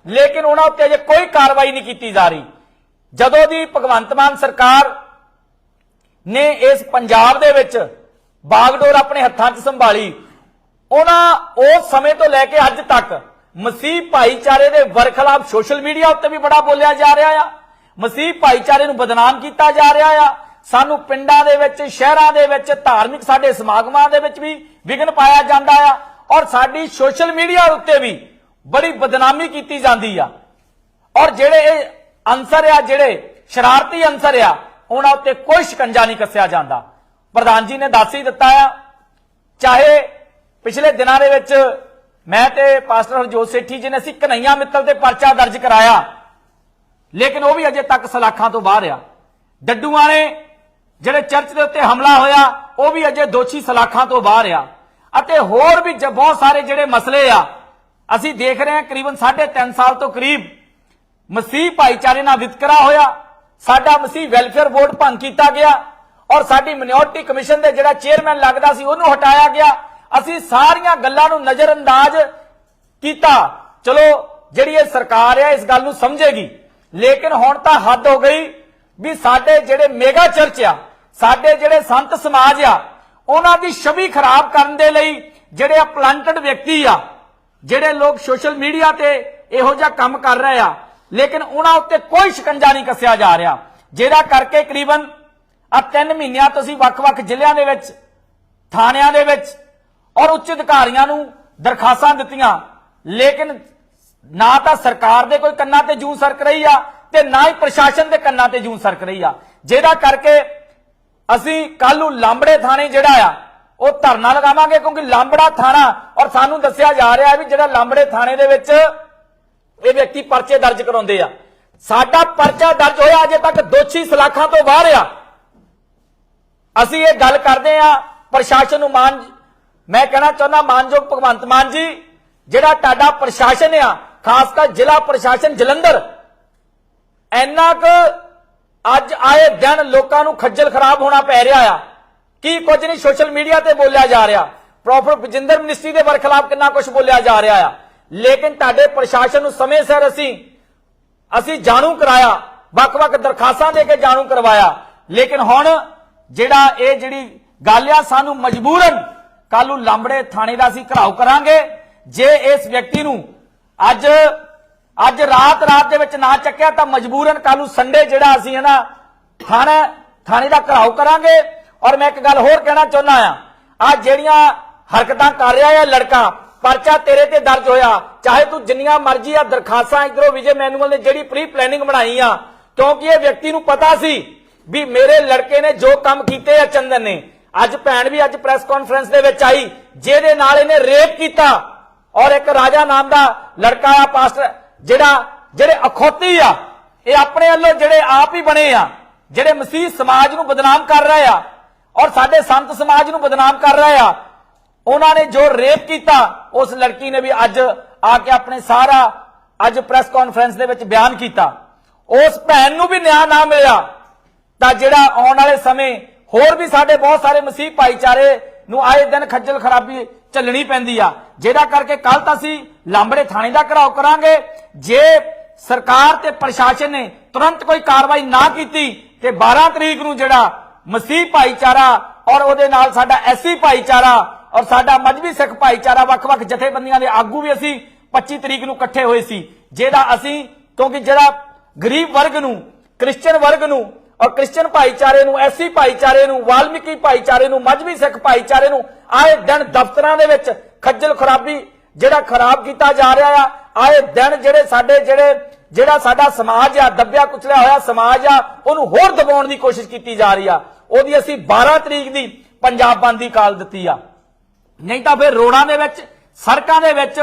ਲੇਕਿਨ ਉਹਨਾਂ ਉੱਤੇ ਅਜੇ ਕੋਈ ਕਾਰਵਾਈ ਨਹੀਂ ਕੀਤੀ ਜਾ ਰਹੀ। ਜਦੋਂ ਦੀ ਭਗਵੰਤ ਮਾਨ ਸਰਕਾਰ ਨੇ ਇਸ ਪੰਜਾਬ ਦੇ ਵਿੱਚ ਬਾਗਡੋਰ ਆਪਣੇ ਹੱਥਾਂ 'ਚ ਸੰਭਾਲੀ, ਉਹਨਾਂ ਉਸ ਸਮੇਂ ਤੋਂ ਲੈ ਕੇ ਅੱਜ ਤੱਕ ਮਸੀਹ ਭਾਈਚਾਰੇ ਦੇ ਵਰਖਲਾਫ ਸੋਸ਼ਲ ਮੀਡੀਆ ਉੱਤੇ ਵੀ ਬੜਾ ਬੋਲਿਆ ਜਾ ਰਿਹਾ ਆ। ਮਸੀਹ ਭਾਈਚਾਰੇ ਨੂੰ ਬਦਨਾਮ ਕੀਤਾ ਜਾ ਰਿਹਾ ਆ। ਸਾਨੂੰ ਪਿੰਡਾਂ ਦੇ ਵਿੱਚ, ਸ਼ਹਿਰਾਂ ਦੇ ਵਿੱਚ, ਧਾਰਮਿਕ ਸਾਡੇ ਸਮਾਗਮਾਂ ਦੇ ਵਿੱਚ ਵੀ ਵਿਘਨ ਪਾਇਆ ਜਾਂਦਾ ਆ। ਔਰ ਸਾਡੀ ਸੋਸ਼ਲ ਮੀਡੀਆ ਉੱਤੇ ਵੀ ਬੜੀ ਬਦਨਾਮੀ ਕੀਤੀ ਜਾਂਦੀ ਆ। ਔਰ ਜਿਹੜੇ ਇਹ ਅੰਸਰ ਆ, ਜਿਹੜੇ ਸ਼ਰਾਰਤੀ ਅੰਸਰ ਆ, ਉਹਨਾਂ ਉੱਤੇ ਕੋਈ ਸ਼ਿਕੰਜਾ ਨਹੀਂ ਕੱਸਿਆ ਜਾਂਦਾ। ਪ੍ਰਧਾਨ ਜੀ ਨੇ ਦੱਸ ਹੀ ਦਿੱਤਾ ਆ, ਚਾਹੇ ਪਿਛਲੇ ਦਿਨਾਂ ਦੇ ਵਿੱਚ ਮੈਂ ਤੇ ਪਾਸਟਰ ਹਰਜੋਤ ਸੇਠੀ ਜੀ ਨੇ ਅਸੀਂ ਕਨਈਆ ਮਿੱਤਲ ਤੇ ਪਰਚਾ ਦਰਜ ਕਰਾਇਆ। ਲੇਕਿਨ ਉਹ ਵੀ ਅਜੇ ਤੱਕ ਸਲਾਖਾਂ ਤੋਂ ਬਾਹਰ ਆ। ਡੱਡੂਆਂ ਨੇ ਜਿਹੜੇ ਚਰਚ ਦੇ ਉੱਤੇ ਹਮਲਾ ਹੋਇਆ, ਉਹ ਵੀ ਅਜੇ ਦੋਸ਼ੀ ਸਲਾਖਾਂ ਤੋਂ ਬਾਹਰ ਆ। ਅਤੇ ਹੋਰ ਵੀ ਬਹੁਤ ਸਾਰੇ ਜਿਹੜੇ ਮਸਲੇ ਆ, ਅਸੀਂ ਦੇਖ ਰਹੇ ਹਾਂ ਕਰੀਬਨ 3.5 ਸਾਲ ਤੋਂ ਕਰੀਬ ਮਸੀਹ ਭਾਈਚਾਰੇ ਨਾਲ ਵਿਤਕਰਾ ਹੋਇਆ। ਸਾਡਾ ਮਸੀਹ ਵੈਲਫੇਅਰ ਬੋਰਡ ਭੰਗ ਕੀਤਾ ਗਿਆ ਔਰ ਸਾਡੀ ਮਿਨੋਰਟੀ ਕਮਿਸ਼ਨ ਦੇ ਜਿਹੜਾ ਚੇਅਰਮੈਨ ਲੱਗਦਾ ਸੀ, ਉਹਨੂੰ ਹਟਾਇਆ ਗਿਆ। ਅਸੀਂ ਸਾਰੀਆਂ ਗੱਲਾਂ ਨੂੰ ਨਜ਼ਰਅੰਦਾਜ਼ ਕੀਤਾ। ਚਲੋ, ਜਿਹੜੀ ਇਹ ਸਰਕਾਰ ਆ, ਇਸ ਗੱਲ ਨੂੰ ਸਮਝੇਗੀ। ਲੇਕਿਨ ਹੁਣ ਤਾਂ ਹੱਦ ਹੋ ਗਈ ਵੀ ਸਾਡੇ ਜਿਹੜੇ ਮੇਗਾ ਚਰਚ ਆ, ਸਾਡੇ ਜਿਹੜੇ ਸੰਤ ਸਮਾਜ ਆ, ਉਹਨਾਂ ਦੀ ਛਵੀ ਖਰਾਬ ਕਰਨ ਦੇ ਲਈ ਜਿਹੜੇ ਅਪਲੰਟਡ ਵਿਅਕਤੀ ਆ, ਜਿਹੜੇ ਲੋਕ ਸੋਸ਼ਲ ਮੀਡੀਆ ਤੇ ਇਹੋ ਜਿਹਾ ਕੰਮ ਕਰ ਰਹੇ ਆ, ਲੇਕਿਨ ਉਹਨਾਂ ਉੱਤੇ ਕੋਈ ਸ਼ਿਕੰਜਾ ਨਹੀਂ ਕੱਸਿਆ ਜਾ ਰਿਹਾ ਜਿਹਦਾ ਕਰਕੇ ਕਰੀਬਨ ਆ 3 ਮਹੀਨਿਆਂ ਤੋਂ ਅਸੀਂ ਵੱਖ-ਵੱਖ ਜ਼ਿਲ੍ਹਿਆਂ ਦੇ ਵਿੱਚ, ਥਾਣਿਆਂ ਦੇ ਵਿੱਚ ਔਰ ਉੱਚ ਅਧਿਕਾਰੀਆਂ ਨੂੰ ਦਰਖਾਸਤਾਂ ਦਿੱਤੀਆਂ। ਲੇਕਿਨ ਨਾ ਤਾਂ ਸਰਕਾਰ ਦੇ ਕੋਈ ਕੰਨਾਂ ਤੇ ਜੂੰ ਸਰਕ ਰਹੀ ਆ ਤੇ ਨਾ ਹੀ ਪ੍ਰਸ਼ਾਸਨ ਦੇ ਕੰਨਾਂ ਤੇ ਜੂੰ ਸਰਕ ਰਹੀ ਆ। ਜਿਹਦਾ ਕਰਕੇ ਅਸੀਂ ਕੱਲ ਨੂੰ ਲਾਂਬੜੇ ਥਾਣੇ ਜਿਹੜਾ ਆ, ਉਹ ਧਰਨਾ ਲਗਾਵਾਂਗੇ ਕਿਉਂਕਿ ਲਾਂਬੜਾ ਥਾਣਾ ਔਰ ਸਾਨੂੰ ਦੱਸਿਆ ਜਾ ਰਿਹਾ ਹੈ ਵੀ ਜਿਹੜਾ ਲਾਂਬੜੇ ਥਾਣੇ ਦੇ ਵਿੱਚ ਇਹ ਵਿਅਕਤੀ ਪਰਚੇ ਦਰਜ ਕਰਾਉਂਦੇ ਆ। ਸਾਡਾ ਪਰਚਾ ਦਰਜ ਹੋਇਆ ਅਜੇ ਤੱਕ ਦੋਸ਼ੀ ਸਲਾਖਾਂ ਤੋਂ ਬਾਹਰ ਆ। ਅਸੀਂ ਇਹ ਗੱਲ ਕਰਦੇ ਆ, ਪ੍ਰਸ਼ਾਸਨ ਨੂੰ ਮਾਨ ਮੈਂ ਕਹਿਣਾ ਚਾਹੁੰਦਾ ਮਾਨਯੋਗ ਭਗਵੰਤ ਮਾਨ ਜੀ, ਜਿਹੜਾ ਤੁਹਾਡਾ ਪ੍ਰਸ਼ਾਸਨ ਆ, ਖਾਸ ਕਰ ਜ਼ਿਲ੍ਹਾ ਪ੍ਰਸ਼ਾਸਨ ਜਲੰਧਰ, ਇੰਨਾ ਕੁ ਅੱਜ ਆਏ ਦਿਨ ਲੋਕਾਂ ਨੂੰ ਖੱਜਲ ਖਰਾਬ ਹੋਣਾ ਪੈ ਰਿਹਾ ਆ। ਕੀ ਕੁਝ ਨਹੀਂ ਸੋਸ਼ਲ ਮੀਡੀਆ ਤੇ ਬੋਲਿਆ ਜਾ ਰਿਹਾ। ਪ੍ਰੋਫੈਸਰ ਬਜਿੰਦਰ ਮਿਨਿਸਟਰੀ ਦੇ ਵਰਖਲਾਫ ਕਿੰਨਾ ਕੁਝ ਬੋਲਿਆ ਜਾ ਰਿਹਾ ਆ। ਲੇਕਿਨ ਤੁਹਾਡੇ ਪ੍ਰਸ਼ਾਸਨ ਨੂੰ ਸਮੇਂ ਸਿਰ ਅਸੀਂ ਅਸੀਂ ਜਾਣੂ ਕਰਾਇਆ, ਵੱਖ-ਵੱਖ ਦਰਖਾਸਤਾਂ ਦੇ ਕੇ ਜਾਣੂ ਕਰਵਾਇਆ। ਲੇਕਿਨ ਹੁਣ ਜਿਹੜਾ ਇਹ ਜਿਹੜੀ ਗੱਲ ਆ, ਸਾਨੂੰ ਮਜਬੂਰਨ ਕੱਲ ਨੂੰ ਲਾਂਬੜੇ ਥਾਣੇ ਦਾ ਅਸੀਂ ਘਰਾਓ ਕਰਾਂਗੇ। ਜੇ ਇਸ ਵਿਅਕਤੀ ਨੂੰ ਅੱਜ ਅੱਜ ਰਾਤ ਰਾਤ ਦੇ ਵਿੱਚ ਨਾ ਚੱਕਿਆ ਤਾਂ ਮਜਬੂਰਨ ਕੱਲ ਨੂੰ ਸੰਡੇ ਜਿਹੜਾ ਅਸੀਂ ਹੈ ਥਾਣਾ, ਥਾਣੇ ਦਾ ਘਰਾਓ ਕਰਾਂਗੇ। ਔਰ ਮੈਂ ਇੱਕ ਗੱਲ ਹੋਰ ਕਹਿਣਾ ਚਾਹੁੰਦਾ ਆ ਆ ਜਿਹੜੀਆਂ ਹਰਕਤਾਂ ਕਰ ਰਿਹਾ ਹੈ ਲੜਕਾ, ਪਰਚਾ ਤੇਰੇ ਤੇ ਦਰਜ ਹੋਇਆ। ਚਾਹੇ ਤੂੰ ਜਿੰਨੀਆਂ ਮਰਜ਼ੀ ਆ ਦਰਖਾਸਤਾਂ ਇਧਰੋਂ ਵਿਜੇ ਮੈਨੂਅਲ ਨੇ ਜਿਹੜੀ ਪ੍ਰੀ ਪਲੈਨਿੰਗ ਬਣਾਈ ਆ, ਕਿਉਂਕਿ ਇਹ ਵਿਅਕਤੀ ਨੂੰ ਪਤਾ ਸੀ ਵੀ ਮੇਰੇ ਲੜਕੇ ਨੇ ਜੋ ਕੰਮ ਕੀਤੇ ਆ ਚੰਦਨ ਨੇ। ਅੱਜ ਭੈਣ ਵੀ ਅੱਜ ਪ੍ਰੈਸ ਕਾਨਫਰੰਸ ਦੇ ਵਿੱਚ ਆਈ, ਜਿਹਦੇ ਨਾਲ ਇਹਨੇ ਰੇਪ ਕੀਤਾ। ਔਰ ਇੱਕ ਰਾਜਾ ਨਾਮ ਦਾ ਲੜਕਾ ਆ, ਪਾਸਟਰ, ਜਿਹੜਾ, ਜਿਹੜੇ ਅਖੌਤੀ ਆ, ਇਹ ਆਪਣੇ ਵੱਲੋਂ ਜਿਹੜੇ ਆਪ ਹੀ ਬਣੇ ਆ, ਜਿਹੜੇ ਮਸੀਹ ਸਮਾਜ ਨੂੰ ਬਦਨਾਮ ਕਰ ਰਹੇ ਆ, ਔਰ ਸਾਡੇ ਸੰਤ ਸਮਾਜ ਨੂੰ ਬਦਨਾਮ ਕਰ ਰਹੇ ਆ, ਉਹਨਾਂ ਨੇ ਜੋ ਰੇਪ ਕੀਤਾ, ਉਸ ਲੜਕੀ ਨੇ ਵੀ ਅੱਜ ਆ ਕੇ ਆਪਣੇ ਸਾਰਾ ਅੱਜ ਪ੍ਰੈਸ ਕਾਨਫਰੰਸ ਦੇ ਵਿੱਚ ਬਿਆਨ ਕੀਤਾ। ਉਸ ਭੈਣ ਨੂੰ ਵੀ ਨਿਆਂ ਨਾ ਮਿਲਿਆ, ਤਾਂ ਜਿਹੜਾ ਆਉਣ ਵਾਲੇ ਸਮੇਂ ਹੋਰ ਵੀ ਸਾਡੇ ਬਹੁਤ ਸਾਰੇ ਮਸੀਹ ਭਾਈਚਾਰੇ ਨੂੰ ਆਏ ਦਿਨ ਖੱਜਲ ਖਰਾਬੀ ਝੱਲਣੀ ਪੈਂਦੀ ਆ। ਜਿਹਦਾ ਕਰਕੇ ਕੱਲ ਤਾਂ ਅਸੀਂ ਲਾਂਬੜੇ ਥਾਣੇ ਦਾ ਘਰਾਓ ਕਰਾਂਗੇ। ਜੇ ਸਰਕਾਰ ਤੇ ਪ੍ਰਸ਼ਾਸਨ ਨੇ ਤੁਰੰਤ ਕੋਈ ਕਾਰਵਾਈ ਨਾ ਕੀਤੀ, ਤੇ 12 ਤਰੀਕ ਨੂੰ ਜਿਹੜਾ ਮਸੀਹ ਭਾਈਚਾਰਾ ਔਰ ਉਹਦੇ ਨਾਲ ਸਾਡਾ ਐਸੀ ਭਾਈਚਾਰਾ ਔਰ ਸਾਡਾ ਮਜਬੀ ਸਿੱਖ ਭਾਈਚਾਰਾ ਵੱਖ-ਵੱਖ ਜਥੇਬੰਦੀਆਂ ਦੇ ਆਗੂ ਵੀ ਅਸੀਂ 25 ਤਰੀਕ ਨੂੰ ਇਕੱਠੇ ਹੋਏ ਸੀ। ਜਿਹਦਾ ਅਸੀਂ ਕਿਉਂਕਿ ਜਿਹੜਾ ਗਰੀਬ ਵਰਗ ਨੂੰ ਕ੍ਰਿਸਚੀਅਨ ਵਰਗ ਨੂੰ ਔਰ ਕ੍ਰਿਸਚੀਅਨ ਭਾਈਚਾਰੇ ਨੂੰ ਐਸਸੀ ਭਾਈਚਾਰੇ ਨੂੰ, ਵਾਲਮੀਕੀ ਭਾਈਚਾਰੇ ਨੂੰ, ਮਜਬੀ ਸਿੱਖ ਭਾਈਚਾਰੇ ਨੂੰ ਆਏ ਦਿਨ ਦਫ਼ਤਰਾਂ ਦੇ ਵਿੱਚ ਖੱਜਲ ਖਰਾਬੀ ਜਿਹੜਾ ਖਰਾਬ ਕੀਤਾ ਜਾ ਰਿਹਾ ਆ, ਆਏ ਦਿਨ ਜਿਹੜੇ ਸਾਡੇ ਜਿਹੜੇ, ਜਿਹੜਾ ਸਾਡਾ ਸਮਾਜ ਆ, ਦੱਬਿਆ ਕੁਚਲਿਆ ਹੋਇਆ ਸਮਾਜ ਆ, ਉਹਨੂੰ ਹੋਰ ਦਬਾਉਣ ਦੀ ਕੋਸ਼ਿਸ਼ ਕੀਤੀ ਜਾ ਰਹੀ ਆ। ਉਹਦੀ ਅਸੀਂ 12 ਤਰੀਕ ਦੀ ਪੰਜਾਬ ਬੰਦ ਦੀ ਕਾਲ ਦਿੱਤੀ ਆ। ਨਹੀਂ ਤਾਂ ਫਿਰ ਰੋਡਾਂ ਦੇ ਵਿੱਚ, ਸੜਕਾਂ ਦੇ ਵਿੱਚ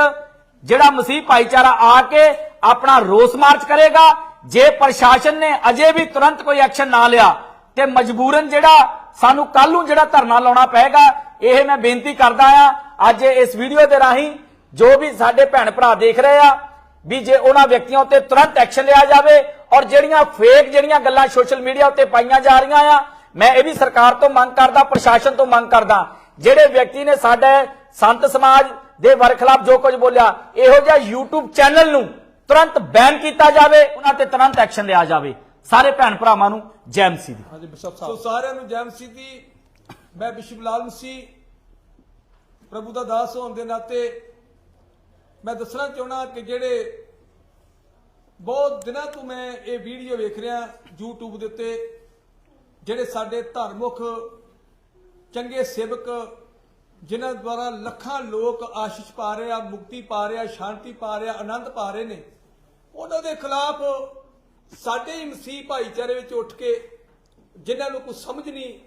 ਜਿਹੜਾ ਮਸੀਹ ਭਾਈਚਾਰਾ ਆ ਕੇ ਆਪਣਾ ਰੋਸ ਮਾਰਚ ਕਰੇਗਾ ਜੇ ਪ੍ਰਸ਼ਾਸਨ ਨੇ ਅਜੇ ਵੀ ਤੁਰੰਤ ਕੋਈ ਐਕਸ਼ਨ ਨਾ ਲਿਆ, ਤੇ ਮਜਬੂਰਨ ਜਿਹੜਾ ਸਾਨੂੰ ਕੱਲ ਨੂੰ ਜਿਹੜਾ ਧਰਨਾ ਲਾਉਣਾ ਪਏਗਾ, ਇਹ ਮੈਂ ਬੇਨਤੀ ਕਰਦਾ ਆ, ਅੱਜ ਇਸ ਵੀਡੀਓ ਦੇ ਰਾਹੀਂ ਜੋ ਵੀ ਸਾਡੇ ਭੈਣ ਭਰਾ ਦੇਖ ਰਹੇ ਆ, ਵੀ ਜੇ ਉਹਨਾਂ ਵਿਅਕਤੀਆਂ ਉੱਤੇ ਤੁਰੰਤ ਐਕਸ਼ਨ ਲਿਆ ਜਾਵੇ, ਔਰ ਜਿਹੜੀਆਂ ਫੇਕ ਜਿਹੜੀਆਂ ਗੱਲਾਂ ਸੋਸ਼ਲ ਮੀਡੀਆ ਉੱਤੇ ਪਾਈਆਂ ਜਾ ਰਹੀਆਂ ਆ, ਮੈਂ ਇਹ ਵੀ ਸਰਕਾਰ ਤੋਂ ਮੰਗ ਕਰਦਾ, ਪ੍ਰਸ਼ਾਸਨ ਤੋਂ ਮੰਗ ਕਰਦਾ, ਜਿਹੜੇ ਵਿਅਕਤੀ ਨੇ ਸਾਡੇ ਸੰਤ ਸਮਾਜ ਦੇ ਵਰਖਲਾਫ ਜੋ ਕੁਝ ਬੋਲਿਆ, ਇਹੋ ਜਿਹਾ YouTube ਚੈਨਲ ਨੂੰ ਤੁਰੰਤ ਬੈਨ ਕੀਤਾ ਜਾਵੇ, ਉਹਨਾਂ ਤੇ ਤੁਰੰਤ ਐਕਸ਼ਨ ਲਿਆ ਜਾਵੇ। ਸਾਰੇ ਭੈਣ ਭਰਾਵਾਂ ਨੂੰ ਜੈ ਮਸੀਹ ਦੀ। ਹਾਂਜੀ, ਬਿਸ਼ਪ ਸੋ ਸਾਰਿਆਂ ਨੂੰ ਜੈ ਮਸੀਹ ਦੀ। ਮੈਂ ਬਿਸ਼ਪ ਲਾਲ ਮਸੀਹ ਪ੍ਰਭੂ ਦਾ ਦਾਸ ਹੋਣ ਦੇ ਨਾਤੇ ਮੈਂ ਦੱਸਣਾ ਚਾਹਣਾ ਕਿ ਜਿਹੜੇ ਬਹੁਤ ਦਿਨਾਂ ਤੋਂ ਮੈਂ ਇਹ ਵੀਡੀਓ ਵੇਖ ਰਿਹਾ YouTube ਦੇ ਉੱਤੇ, ਜਿਹੜੇ ਸਾਡੇ ਧਾਰਮਿਕ ਚੰਗੇ ਸੇਵਕ, ਜਿਨ੍ਹਾਂ ਦੁਆਰਾ ਲੱਖਾਂ ਲੋਕ ਆਸ਼ੀਸ਼ ਪਾ ਰਹੇ ਆ, ਮੁਕਤੀ ਪਾ ਰਹੇ ਆ, ਸ਼ਾਂਤੀ ਪਾ ਰਹੇ ਆ, ਆਨੰਦ ਪਾ ਰਹੇ ਨੇ ਉਹਨਾਂ ਦੇ ਖਿਲਾਫ ਸਾਡੇ ਹੀ ਮਸੀਹ ਭਾਈਚਾਰੇ ਵਿੱਚ ਉੱਠ ਕੇ ਜਿਨ੍ਹਾਂ ਨੂੰ ਕੋਈ ਸਮਝ ਨਹੀਂ,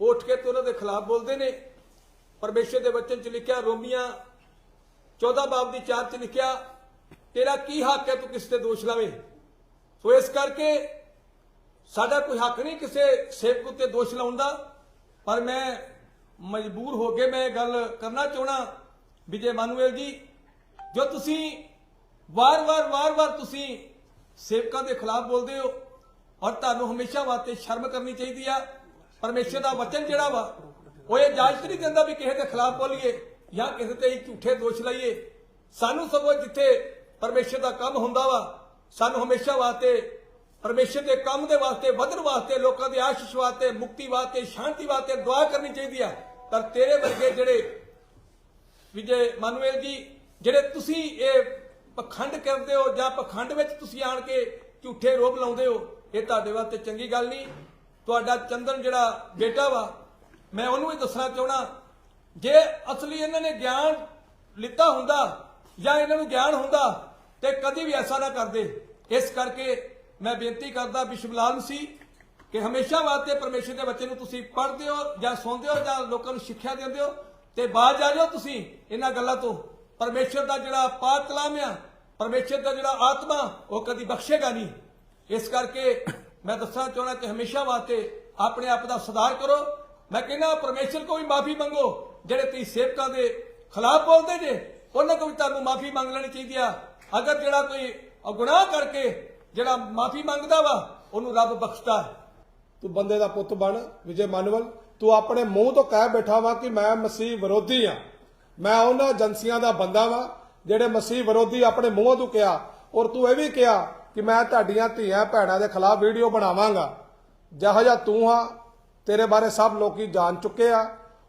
ਉਹ ਉੱਠ ਕੇ ਤੇ ਉਹਨਾਂ ਦੇ ਖਿਲਾਫ ਬੋਲਦੇ ਨੇ। ਪਰਮੇਸ਼ਰ ਦੇ ਵਚਨ 'ਚ ਲਿਖਿਆ, ਰੋਮੀਆਂ 14 ਬਾਬ ਦੀ 4 'ਚ ਲਿਖਿਆ, ਤੇਰਾ ਕੀ ਹੱਕ ਹੈ ਤੂੰ ਕਿਸ ਤੇ ਦੋਸ਼ ਲਾਵੇਂ? ਸੋ ਇਸ ਕਰਕੇ ਸਾਡਾ ਕੋਈ ਹੱਕ ਨਹੀਂ ਕਿਸੇ ਸੇਵਕ ਉੱਤੇ ਦੋਸ਼ ਲਾਉਣ ਦਾ। ਪਰ ਮੈਂ ਮਜਬੂਰ ਹੋ ਕੇ ਮੈਂ ਇਹ ਗੱਲ ਕਰਨਾ ਚਾਹਣਾ ਵਿਜੇ ਮਾਨੂਏਲ ਜੀ, ਜੋ ਤੁਸੀਂ ਵਾਰ-ਵਾਰ ਵਾਰ-ਵਾਰ ਤੁਸੀਂ ਸੇਵਕਾਂ ਦੇ ਖਿਲਾਫ ਬੋਲਦੇ ਹੋ ਔਰ ਤੁਹਾਨੂੰ ਹਮੇਸ਼ਾ ਵਾਸਤੇ ਸ਼ਰਮ ਕਰਨੀ ਚਾਹੀਦੀ ਆ। ਪਰਮੇਸ਼ਰ ਦਾ ਵਚਨ ਜਿਹੜਾ ਵਾ, ਉਹ ਇਹ ਇਜਾਜ਼ਤ ਨਹੀਂ ਦਿੰਦਾ ਵੀ ਕਿਸੇ ਦੇ ਖਿਲਾਫ ਬੋਲੀਏ ਜਾਂ ਕਿਸੇ ਤੇ ਝੂਠੇ ਦੋਸ਼ ਲਾਈਏ। ਸਾਨੂੰ ਸਗੋਂ ਜਿੱਥੇ ਪਰਮੇਸ਼ਰ ਦਾ ਕੰਮ ਹੁੰਦਾ ਵਾ, ਸਾਨੂੰ ਹਮੇਸ਼ਾ ਵਾਸਤੇ ਪਰਮੇਸ਼ਰ ਦੇ ਕੰਮ ਦੇ ਵਾਸਤੇ, ਵਧਣ ਵਾਸਤੇ, ਲੋਕਾਂ ਦੇ ਆਸ਼ੀਸ਼ ਵਾਸਤੇ, ਮੁਕਤੀ ਵਾਸਤੇ, ਸ਼ਾਂਤੀ ਵਾਸਤੇ ਦੁਆ ਕਰਨੀ ਚਾਹੀਦੀ ਆ। ਪਰ ਤੇਰੇ ਵਰਗੇ ਜਿਹੜੇ ਵਿਜੇ ਮਾਨੂਅਲ ਜੀ, ਜਿਹੜੇ ਤੁਸੀਂ ਇਹ ਪਖੰਡ ਕਰਦੇ ਹੋ ਜਾਂ ਪਖੰਡ ਵਿੱਚ ਤੁਸੀਂ ਆਣ ਕੇ ਝੂਠੇ ਰੋਪ ਲਾਉਂਦੇ ਹੋ, ਇਹ ਤੁਹਾਡੇ ਵਾਸਤੇ ਚੰਗੀ ਗੱਲ ਨਹੀਂ। ਤੁਹਾਡਾ ਚੰਦਨ ਜਿਹੜਾ ਬੇਟਾ ਵਾ, ਮੈਂ ਉਹਨੂੰ ਵੀ ਦੱਸਣਾ ਚਾਹਣਾ ਜੇ ਅਸਲੀ ਇਹਨਾਂ ਨੇ ਗਿਆਨ ਲਿੱਤਾ ਹੁੰਦਾ ਜਾਂ ਇਹਨਾਂ ਨੂੰ ਗਿਆਨ ਹੁੰਦਾ, ਤੇ ਕਦੀ ਵੀ ਐਸਾ ਨਾ ਕਰਦੇ। ਇਸ ਕਰਕੇ ਮੈਂ ਬੇਨਤੀ ਕਰਦਾ ਬਿਸ਼ਮਲਾਲ ਸੀ ਕਿ ਹਮੇਸ਼ਾ ਵਾਸਤੇ ਪਰਮੇਸ਼ਰ ਦੇ ਬੱਚੇ ਨੂੰ ਤੁਸੀਂ ਪੜ੍ਹਦੇ ਹੋ ਜਾਂ ਸੁਣਦੇ ਹੋ ਜਾਂ ਲੋਕਾਂ ਨੂੰ ਸਿੱਖਿਆ ਦਿੰਦੇ ਹੋ, ਤੇ ਬਾਅਦ ਜਾ ਜਾਓ ਤੁਸੀਂ ਇਹਨਾਂ ਗੱਲਾਂ ਤੋਂ। ਪਰਮੇਸ਼ਰ ਦਾ ਜਿਹੜਾ ਪਾਕ ਕਲਾਮ ਆ ਪਰਮੇਸ਼ਰ ਦਾ ਜਿਹੜਾ ਆਤਮਾ, ਉਹ ਕਦੀ ਬਖਸ਼ੇਗਾ ਨਹੀਂ। ਇਸ ਕਰਕੇ ਮੈਂ ਦੱਸਣਾ ਚਾਹਣਾ ਕਿ ਹਮੇਸ਼ਾ ਵਾਸਤੇ ਆਪਣੇ ਆਪ ਦਾ ਸੁਧਾਰ ਕਰੋ। ਮੈਂ ਕਹਿੰਦਾ, ਪਰਮੇਸ਼ਰ ਕੋਲ ਵੀ ਮਾਫੀ ਮੰਗੋ। ਜਿਹੜੇ ਤੁਸੀਂ ਸੇਵਕਾਂ ਦੇ ਖਿਲਾਫ ਬੋਲਦੇ ਜੇ, ਉਹਨਾਂ ਕੋਲ ਵੀ ਤੁਹਾਨੂੰ ਮਾਫੀ ਮੰਗ ਲੈਣੀ ਚਾਹੀਦੀ ਆ। ਅਗਰ ਜਿਹੜਾ ਕੋਈ ਗੁਨਾਹ ਕਰਕੇ ਜਿਹੜਾ ਮਾਫੀ ਮੰਗਦਾ ਵਾ, ਉਹਨੂੰ ਰੱਬ ਬਖਸ਼ਦਾ ਤੂੰ ਬੰਦੇ ਦਾ ਪੁੱਤ ਬਣ, ਵਿਜੇ ਮਾਨਵਲ। ਤੂੰ ਆਪਣੇ ਮੂੰਹ ਤੋਂ ਕਹਿ ਬੈਠਾ ਵਾ ਕਿ ਮੈਂ ਮਸੀਹ ਵਿਰੋਧੀ ਆ। ਮੈਂ ਉਹਨਾਂ ਏਜੰਸੀਆਂ ਦਾ ਬੰਦਾ ਵਾਂ, ਜਿਹੜੇ ਮਸੀਹ ਵਿਰੋਧੀ ਆਪਣੇ ਮੂੰਹੋਂ ਤੋਂ ਕਿਹਾ, ਔਰ ਤੂੰ ਇਹ ਵੀ ਕਿਹਾ ਕਿ ਮੈਂ ਤੁਹਾਡੀਆਂ ਧੀਆਂ ਭੈਣਾਂ ਦੇ ਖਿਲਾਫ ਵੀਡੀਓ ਬਣਾਵਾਂਗਾ। ਜਿਹੋ ਜਿਹਾ ਤੂੰ ਆ ਤੇਰੇ ਬਾਰੇ ਸਭ ਲੋਕੀ ਜਾਣ ਚੁੱਕੇ ਆ,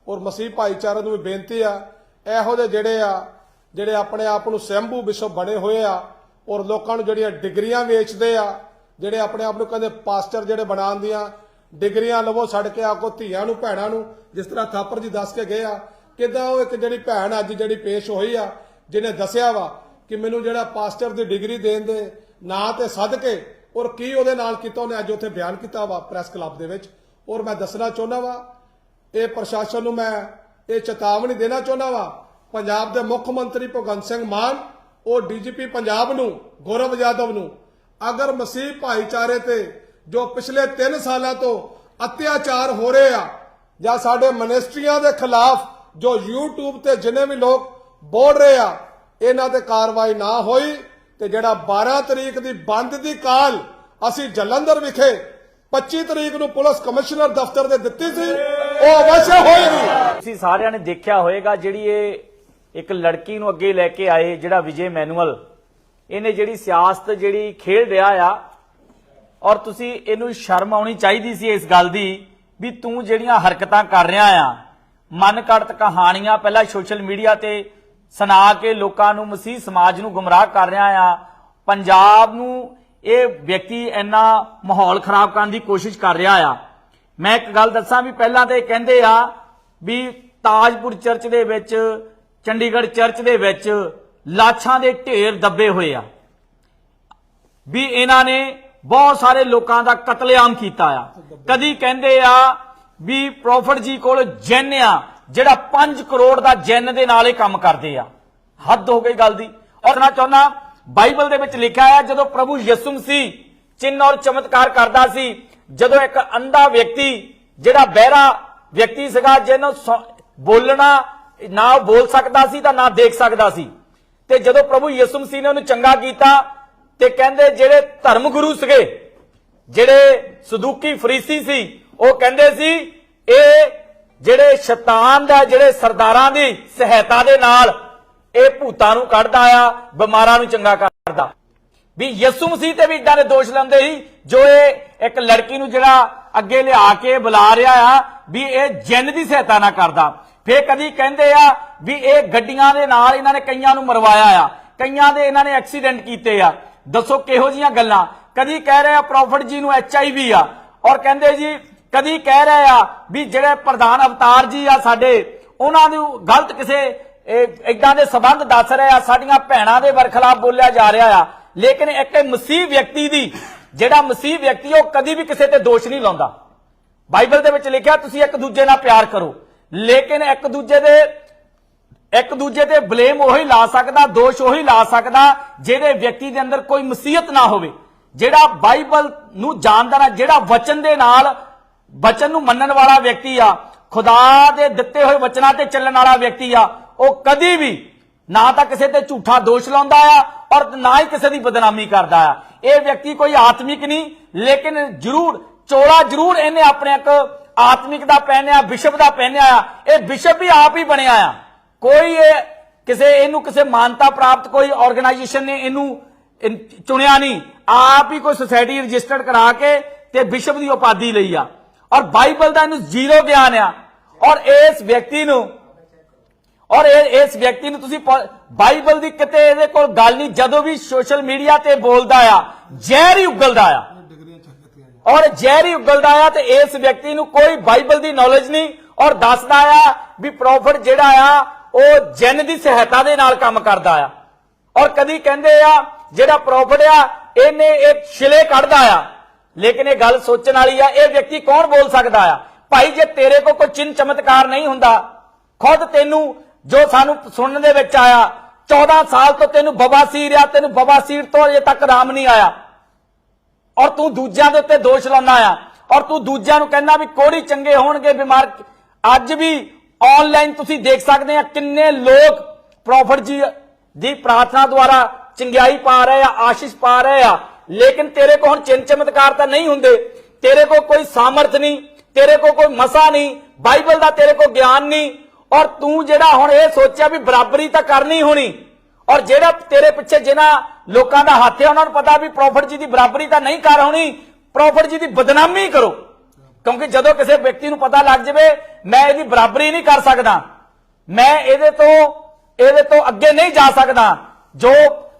ਔਰ ਮਸੀਹ ਭਾਈਚਾਰੇ ਨੂੰ ਵੀ ਬੇਨਤੀ ਆ, ਇਹੋ ਜਿਹੇ ਜਿਹੜੇ ਆ, ਜਿਹੜੇ ਆਪਣੇ ਆਪ ਨੂੰ ਸੈਂਭੂ ਵਿਸ਼ਵ ਬਣੇ ਹੋਏ ਆ, ਔਰ ਲੋਕਾਂ ਨੂੰ ਜਿਹੜੀਆਂ ਡਿਗਰੀਆਂ ਵੇਚਦੇ ਆ, ਜਿਹੜੇ ਆਪਣੇ ਆਪ ਨੂੰ ਕਹਿੰਦੇ ਪਾਸਟਰ ਜਿਹੜੇ ਬਣਾਉਣ ਦੀਆਂ ਡਿਗਰੀਆਂ ਲਵੋ ਛੱਡ ਕੇ ਆਕੋ ਧੀਆਂ ਨੂੰ, ਭੈਣਾਂ ਨੂੰ, ਜਿਸ ਤਰ੍ਹਾਂ ਥਾਪਰ ਜੀ ਦੱਸ ਕੇ ਗਏ ਆ ਕਿਦਾਂ ਉਹ ਇੱਕ ਜਿਹੜੀ ਭੈਣ ਅੱਜ ਜਿਹੜੀ ਪੇਸ਼ ਹੋਈ ਆ, ਜਿਹਨੇ ਦੱਸਿਆ ਵਾ ਕਿ ਮੈਨੂੰ ਜਿਹੜਾ ਪਾਸਟਰ ਦੀ ਡਿਗਰੀ ਦੇਣ ਦੇ ਨਾਂ ਤੇ ਸਦਕੇ ਔਰ ਕੀ ਉਹਦੇ ਨਾਲ ਕੀਤਾ, ਉਹਨੇ ਅੱਜ ਉੱਥੇ ਬਿਆਨ ਕੀਤਾ ਵਾ ਪ੍ਰੈਸ ਕਲੱਬ ਦੇ ਵਿੱਚ। ਔਰ ਮੈਂ ਦੱਸਣਾ ਚਾਹੁੰਦਾ ਵਾ, ਇਹ ਪ੍ਰਸ਼ਾਸਨ ਨੂੰ ਮੈਂ ਇਹ ਚੇਤਾਵਨੀ ਦੇਣਾ ਚਾਹੁੰਦਾ ਵਾ, ਪੰਜਾਬ ਦੇ ਮੁੱਖ ਮੰਤਰੀ ਭਗਵੰਤ ਸਿੰਘ ਮਾਨ, ਉਹ ਡੀਜੀਪੀ ਪੰਜਾਬ ਨੂੰ, ਗੌਰਵ ਯਾਦਵ ਨੂੰ, ਅਗਰ ਮਸੀਹ ਭਾਈਚਾਰੇ ਤੇ ਜੋ ਪਿਛਲੇ 3 ਸਾਲਾਂ ਤੋਂ ਅਤਿਆਚਾਰ ਹੋ ਰਹੇ ਆ ਜਾਂ ਸਾਡੇ ਮਨਿਸਟਰੀਆਂ ਦੇ ਖਿਲਾਫ ਜੋ YouTube ਤੇ ਜਿੰਨੇ ਵੀ ਲੋਕ ਬੋਲ ਰਹੇ ਆ, ਇਹਨਾਂ ਤੇ ਕਾਰਵਾਈ ਨਾ ਹੋਈ ਤੇ ਜਿਹੜਾ 12 ਤਰੀਕ ਦੀ ਬੰਦ ਦੀ ਕਾਲ ਅਸੀਂ ਜਲੰਧਰ ਵਿਖੇ 25 ਤਰੀਕ ਨੂੰ ਪੁਲਿਸ ਕਮਿਸ਼ਨਰ ਦਫ਼ਤਰ ਦੇ ਦਿੱਤੀ ਸੀ, ਉਹ ਅਵශ්‍ය ਹੋਏਗੀ। ਤੁਸੀਂ ਸਾਰਿਆਂ ਨੇ ਦੇਖਿਆ ਹੋਵੇਗਾ ਜਿਹੜੀ ਇਹ ਇੱਕ ਲੜਕੀ ਨੂੰ ਅੱਗੇ ਲੈ ਕੇ ਆਏ ਜਿਹੜਾ ਵਿਜੇ ਮੈਨੂਅਲ। ਇਹਨੇ ਜਿਹੜੀ ਸਿਆਸਤ ਜਿਹੜੀ ਖੇਡ ਰਿਹਾ ਆ, ਔਰ ਤੁਸੀਂ ਇਹਨੂੰ ਸ਼ਰਮ ਆਉਣੀ ਚਾਹੀਦੀ ਸੀ ਇਸ ਗੱਲ ਦੀ ਵੀ ਤੂੰ ਜਿਹੜੀਆਂ ਹਰਕਤਾਂ ਕਰ ਰਿਹਾ ਆ ਮਨ ਘੜਤ ਕਹਾਣੀਆਂ ਪਹਿਲਾਂ ਸੋਸ਼ਲ ਮੀਡੀਆ ਤੇ ਸੁਣਾ ਕੇ ਲੋਕਾਂ ਨੂੰ, ਮਸੀਹ ਸਮਾਜ ਨੂੰ ਗੁੰਮਰਾਹ ਕਰ ਰਿਹਾ ਆ। ਪੰਜਾਬ ਨੂੰ ਇਹ ਵਿਅਕਤੀ ਇੰਨਾ ਮਾਹੌਲ ਖਰਾਬ ਕਰਨ ਦੀ ਕੋਸ਼ਿਸ਼ ਕਰ ਰਿਹਾ ਆ। ਮੈਂ ਇੱਕ ਗੱਲ ਦੱਸਾਂ ਵੀ ਪਹਿਲਾਂ ਤੇ ਕਹਿੰਦੇ ਆ ਵੀ ਤਾਜਪੁਰ ਚਰਚ ਦੇ ਵਿੱਚ, ਚੰਡੀਗੜ੍ਹ ਚਰਚ ਦੇ ਵਿੱਚ ਲਾਸ਼ਾਂ ਦੇ ਢੇਰ ਦੱਬੇ ਹੋਏ ਆ। ਵੀ ਇਹਨਾਂ ਨੇ ਬਹੁਤ ਸਾਰੇ ਲੋਕਾਂ ਦਾ ਕਤਲੇਆਮ ਕੀਤਾ ਆ। ਕਦੀ ਕਹਿੰਦੇ ਆ ਵੀ ਪ੍ਰੋਫਟ ਜੀ ਕੋਲ ਜੈਨ ਆ, ਜਿਹੜਾ 5 ਕਰੋੜ ਦਾ ਜੈਨ ਦੇ ਨਾਲ ਇਹ ਕੰਮ ਕਰਦੇ ਆ। ਹੱਦ ਹੋ ਗਈ ਗੱਲ ਦੀ। ਔਰ ਨਾ ਚਾਹੁੰਦਾ, ਬਾਈਬਲ ਦੇ ਵਿੱਚ ਲਿਖਿਆ ਹੈ ਜਦੋਂ ਪ੍ਰਭੂ ਯਿਸੂ ਮਸੀਹ ਚਿੰਨ ਔਰ ਚਮਤਕਾਰ ਕਰਦਾ ਸੀ, ਜਦੋਂ ਇੱਕ ਅੰਧਾ ਵਿਅਕਤੀ, ਜਿਹੜਾ ਬਹਿਰਾ ਵਿਅਕਤੀ ਸੀਗਾ, ਜਿਹਨੂੰ ਸੌ- ਬੋਲਣਾ, ਨਾ ਉਹ ਬੋਲ ਸਕਦਾ ਸੀ ਤਾਂ ਨਾ ਦੇਖ ਸਕਦਾ ਸੀ। ਤੇ ਜਦੋਂ ਪ੍ਰਭੂ ਯਿਸੂ ਮਸੀਹ ਨੇ ਉਹਨੂੰ ਚੰਗਾ ਕੀਤਾ, ਤੇ ਕਹਿੰਦੇ ਜਿਹੜੇ ਧਰਮ ਗੁਰੂ ਸੀਗੇ, ਜਿਹੜੇ ਸਦੂਕੀ ਫਰੀਸੀ ਸੀ ਉਹ ਕਹਿੰਦੇ ਸੀ, ਇਹ ਜਿਹੜੇ ਸ਼ੈਤਾਨ ਦਾ, ਜਿਹੜੇ ਸਰਦਾਰਾਂ ਦੀ ਸਹਾਇਤਾ ਦੇ ਨਾਲ ਇਹ ਭੂਤਾਂ ਨੂੰ ਕੱਢਦਾ ਆ, ਬਿਮਾਰਾਂ ਨੂੰ ਚੰਗਾ ਕਰਦਾ। ਵੀ ਯਿਸੂ ਮਸੀਹ ਤੇ ਵੀ ਇਦਾਂ ਦੇ ਦੋਸ਼ ਲਾਉਂਦੇ ਸੀ, ਜੋ ਇਹ ਇੱਕ ਲੜਕੀ ਨੂੰ ਜਿਹੜਾ ਅੱਗੇ ਲਿਆ ਕੇ ਬੁਲਾ ਰਿਹਾ ਆ, ਵੀ ਇਹ ਜਿੰਨ ਦੀ ਸਹਾਇਤਾ ਨਾ ਕਰਦਾ। ਫੇਰ ਕਦੀ ਕਹਿੰਦੇ ਆ ਵੀ ਇਹ ਗੱਡੀਆਂ ਦੇ ਨਾਲ ਇਹਨਾਂ ਨੇ ਕਈਆਂ ਨੂੰ ਮਰਵਾਇਆ ਆ, ਕਈਆਂ ਦੇ ਇਹਨਾਂ ਨੇ ਐਕਸੀਡੈਂਟ ਕੀਤੇ ਆ। ਦੱਸੋ ਕਿਹੋ ਜੀਆਂ ਗੱਲਾਂ? ਕਦੀ ਕਹਿ ਰਹੇ ਆ ਪ੍ਰੋਫਟ ਜੀ ਨੂੰ ਐਚਆਈਵੀ ਆ, ਔਰ ਕਹਿੰਦੇ ਜੀ ਕਦੀ ਕਹਿ ਰਹੇ ਆ ਵੀ ਜਿਹੜੇ ਪ੍ਰਧਾਨ ਅਵਤਾਰ ਜੀ ਆ ਸਾਡੇ, ਉਹਨਾਂ ਨੂੰ ਗਲਤ ਕਿਸੇ ਇਦਾਂ ਦੇ ਸਬੰਧ ਦੱਸ ਰਹੇ ਆ, ਸਾਡੀਆਂ ਭੈਣਾਂ ਦੇ ਵਰਖਲਾਫ ਬੋਲਿਆ ਜਾ ਰਿਹਾ ਆ। ਲੇਕਿਨ ਇੱਕ ਇਹ ਮਸੀਹ ਵਿਅਕਤੀ ਦੀ, ਜਿਹੜਾ ਮਸੀਹ ਵਿਅਕਤੀ ਉਹ ਕਦੀ ਵੀ ਕਿਸੇ ਤੇ ਦੋਸ਼ ਨਹੀਂ ਲਾਉਂਦਾ। ਬਾਈਬਲ ਦੇ ਵਿੱਚ ਲਿਖਿਆ, ਤੁਸੀਂ ਇੱਕ ਦੂਜੇ ਨਾਲ ਪਿਆਰ ਕਰੋ। ਲੇਕਿਨ ਇੱਕ ਦੂਜੇ ਦੇ, ਇੱਕ ਦੂਜੇ ਤੇ ਬਲੇਮ ਉਹੀ ਲਾ ਸਕਦਾ, ਦੋਸ਼ ਉਹੀ ਲਾ ਸਕਦਾ, ਜਿਹਦੇ ਵਿਅਕਤੀ ਦੇ ਅੰਦਰ ਕੋਈ ਮਸੀਹਤ ਨਾ ਹੋਵੇ। ਜਿਹੜਾ ਬਾਈਬਲ ਨੂੰ ਜਾਣਦਾ ਨਾ, ਜਿਹੜਾ ਵਚਨ ਦੇ ਨਾਲ ਬਚਨ ਨੂੰ ਮੰਨਣ ਵਾਲਾ ਵਿਅਕਤੀ ਆ, ਖੁਦਾ ਦੇ ਦਿੱਤੇ ਹੋਏ ਵਚਨਾਂ ਤੇ ਚੱਲਣ ਵਾਲਾ ਵਿਅਕਤੀ ਆ, ਉਹ ਕਦੀ ਵੀ ਨਾ ਤਾਂ ਕਿਸੇ ਤੇ ਝੂਠਾ ਦੋਸ਼ ਲਾਉਂਦਾ ਆ ਔਰ ਨਾ ਹੀ ਕਿਸੇ ਦੀ ਬਦਨਾਮੀ ਕਰਦਾ ਆ। ਇਹ ਵਿਅਕਤੀ ਕੋਈ ਆਤਮਿਕ ਨਹੀਂ, ਲੇਕਿਨ ਜ਼ਰੂਰ, ਚੋਲਾ ਜ਼ਰੂਰ ਇਹਨੇ ਆਪਣੇ ਇੱਕ ਆਤਮਿਕ ਦਾ ਪਹਿਨਿਆ, ਵਿਸ਼ਵ ਦਾ ਪਹਿਨਿਆ ਆ। ਇਹ ਵਿਸ਼ਵ ਵੀ ਆਪ ਹੀ ਬਣਿਆ ਆ। ਕੋਈ ਇਹ ਕਿਸੇ, ਇਹਨੂੰ ਕਿਸੇ ਮਾਨਤਾ ਪ੍ਰਾਪਤ ਕੋਈ ਆਰਗੇਨਾਈਜੇਸ਼ਨ ਨੇ ਇਹਨੂੰ ਚੁਣਿਆ ਨਹੀਂ। ਆਪ ਹੀ ਕੋਈ ਸੁਸਾਇਟੀ ਰਜਿਸਟਰਡ ਕਰਾ ਕੇ ਤੇ ਵਿਸ਼ਵ ਦੀ ਉਪਾਧੀ ਲਈ ਆ। ਔਰ ਬਾਈਬਲ ਦਾ ਇਹਨੂੰ ਜ਼ੀਰੋ ਗਿਆਨ ਆ। ਔਰ ਇਸ ਵਿਅਕਤੀ ਨੂੰ, ਔਰ ਇਸ ਵਿਅਕਤੀ ਨੂੰ ਤੁਸੀਂ ਬਾਈਬਲ ਦੀ ਕਿਤੇ ਇਹਦੇ ਕੋਲ ਗੱਲ ਨਹੀਂ, ਜਦੋਂ ਵੀ ਸੋਸ਼ਲ ਮੀਡੀਆ ਤੇ ਬੋਲਦਾ ਆ, ਜ਼ਹਿਰ ਹੀ ਉਗਲਦਾ ਆ। ਔਰ ਜ਼ਹਿਰ ਹੀ ਉਗਲਦਾ ਆ ਤੇ ਇਸ ਵਿਅਕਤੀ ਨੂੰ ਕੋਈ ਬਾਈਬਲ ਦੀ ਨੌਲੇਜ ਨਹੀਂ, ਔਰ ਦੱਸਦਾ ਆ ਵੀ ਪ੍ਰੋਫਟ ਜਿਹੜਾ ਆ, ਉਹ ਜਨ ਦੀ ਸਹਾਇਤਾ ਦੇ ਨਾਲ ਕੰਮ ਕਰਦਾ ਆ। ਔਰ ਕਦੀ ਕਹਿੰਦੇ ਆ, ਜਿਹੜਾ ਪ੍ਰੋਫਟ ਆ, ਇਹਨੇ ਇਹ ਛਿਲੇ ਕੱਢਦਾ ਆ। ਲੇਕਿਨ ਇਹ ਗੱਲ ਸੋਚਣ ਵਾਲੀ ਆ, ਇਹ ਵਿਅਕਤੀ ਕੌਣ ਬੋਲ ਸਕਦਾ ਆ? ਭਾਈ, ਜੇ ਤੇਰੇ ਕੋਲ ਕੋਈ ਚਿੰਨ ਚਮਤਕਾਰ ਨਹੀਂ ਹੁੰਦਾ, ਖੁਦ ਤੈਨੂੰ ਜੋ ਸਾਨੂੰ ਸੁਣਨ ਦੇ ਵਿੱਚ ਆਇਆ 14 ਸਾਲ ਤੋਂ ਤੈਨੂੰ ਬਵਾਸੀਰ ਆ, ਤੈਨੂੰ ਬਵਾਸੀਰ ਤੋਂ ਅਜੇ ਤੱਕ ਆਰਾਮ ਨਹੀਂ ਆਇਆ। ਔਰ ਤੂੰ ਦੂਜਿਆਂ ਦੇ ਉੱਤੇ ਦੋਸ਼ ਲਾਉਣਾ ਆ। ਔਰ ਤੂੰ ਦੂਜਿਆਂ ਨੂੰ ਕਹਿੰਦਾ ਵੀ ਕੋੜੀ ਚੰਗੇ ਹੋਣਗੇ, ਬਿਮਾਰ ਅੱਜ ਵੀ ਆਨਲਾਈਨ ਤੁਸੀਂ ਦੇਖ ਸਕਦੇ ਆ ਕਿੰਨੇ ਲੋਕ ਪ੍ਰੋਫਟ ਜੀ ਦੀ ਪ੍ਰਾਰਥਨਾ ਦੁਆਰਾ ਚੰਗਿਆਈ ਪਾ ਰਹੇ ਆ, ਆਸ਼ੀਸ਼ ਪਾ ਰਹੇ ਆ। ਲੇਕਿਨ ਤੇਰੇ ਕੋਲ ਹੁਣ ਚਿੰਨ ਚਮਤਕਾਰ ਤਾਂ ਨਹੀਂ ਹੁੰਦੇ। ਤੇਰੇ ਕੋਲ ਕੋਈ ਸਾਮਰਥ ਨਹੀਂ, ਤੇਰੇ ਕੋਲ ਕੋਈ ਮਸਾ ਨਹੀਂ, ਬਾਈਬਲ ਦਾ ਤੇਰੇ ਕੋਲ ਗਿਆਨ ਨਹੀਂ। ਔਰ ਤੂੰ ਜਿਹੜਾ ਹੁਣ ਇਹ ਸੋਚਿਆ ਵੀ ਬਰਾਬਰੀ ਤਾਂ ਕਰਨੀ ਹੋਣੀ, ਔਰ ਜਿਹੜਾ ਤੇਰੇ ਪਿੱਛੇ ਜਿਨ੍ਹਾਂ ਲੋਕਾਂ ਦਾ ਹੱਥ ਹੈ, ਉਹਨਾਂ ਨੂੰ ਪਤਾ ਵੀ ਪ੍ਰੋਫਟ ਜੀ ਦੀ ਬਰਾਬਰੀ ਤਾਂ ਨਹੀਂ ਕਰ ਹੋਣੀ, ਪ੍ਰੋਫਟ ਜੀ ਦੀ ਬਦਨਾਮੀ ਕਰੋ। ਕਿਉਂਕਿ ਜਦੋਂ ਕਿਸੇ ਵਿਅਕਤੀ ਨੂੰ ਪਤਾ ਲੱਗ ਜਾਵੇ, ਮੈਂ ਇਹਦੀ ਬਰਾਬਰੀ ਨਹੀਂ ਕਰ ਸਕਦਾ, ਮੈਂ ਇਹਦੇ ਤੋਂ ਇਹਦੇ ਤੋਂ ਅੱਗੇ ਨਹੀਂ ਜਾ ਸਕਦਾ। ਜੋ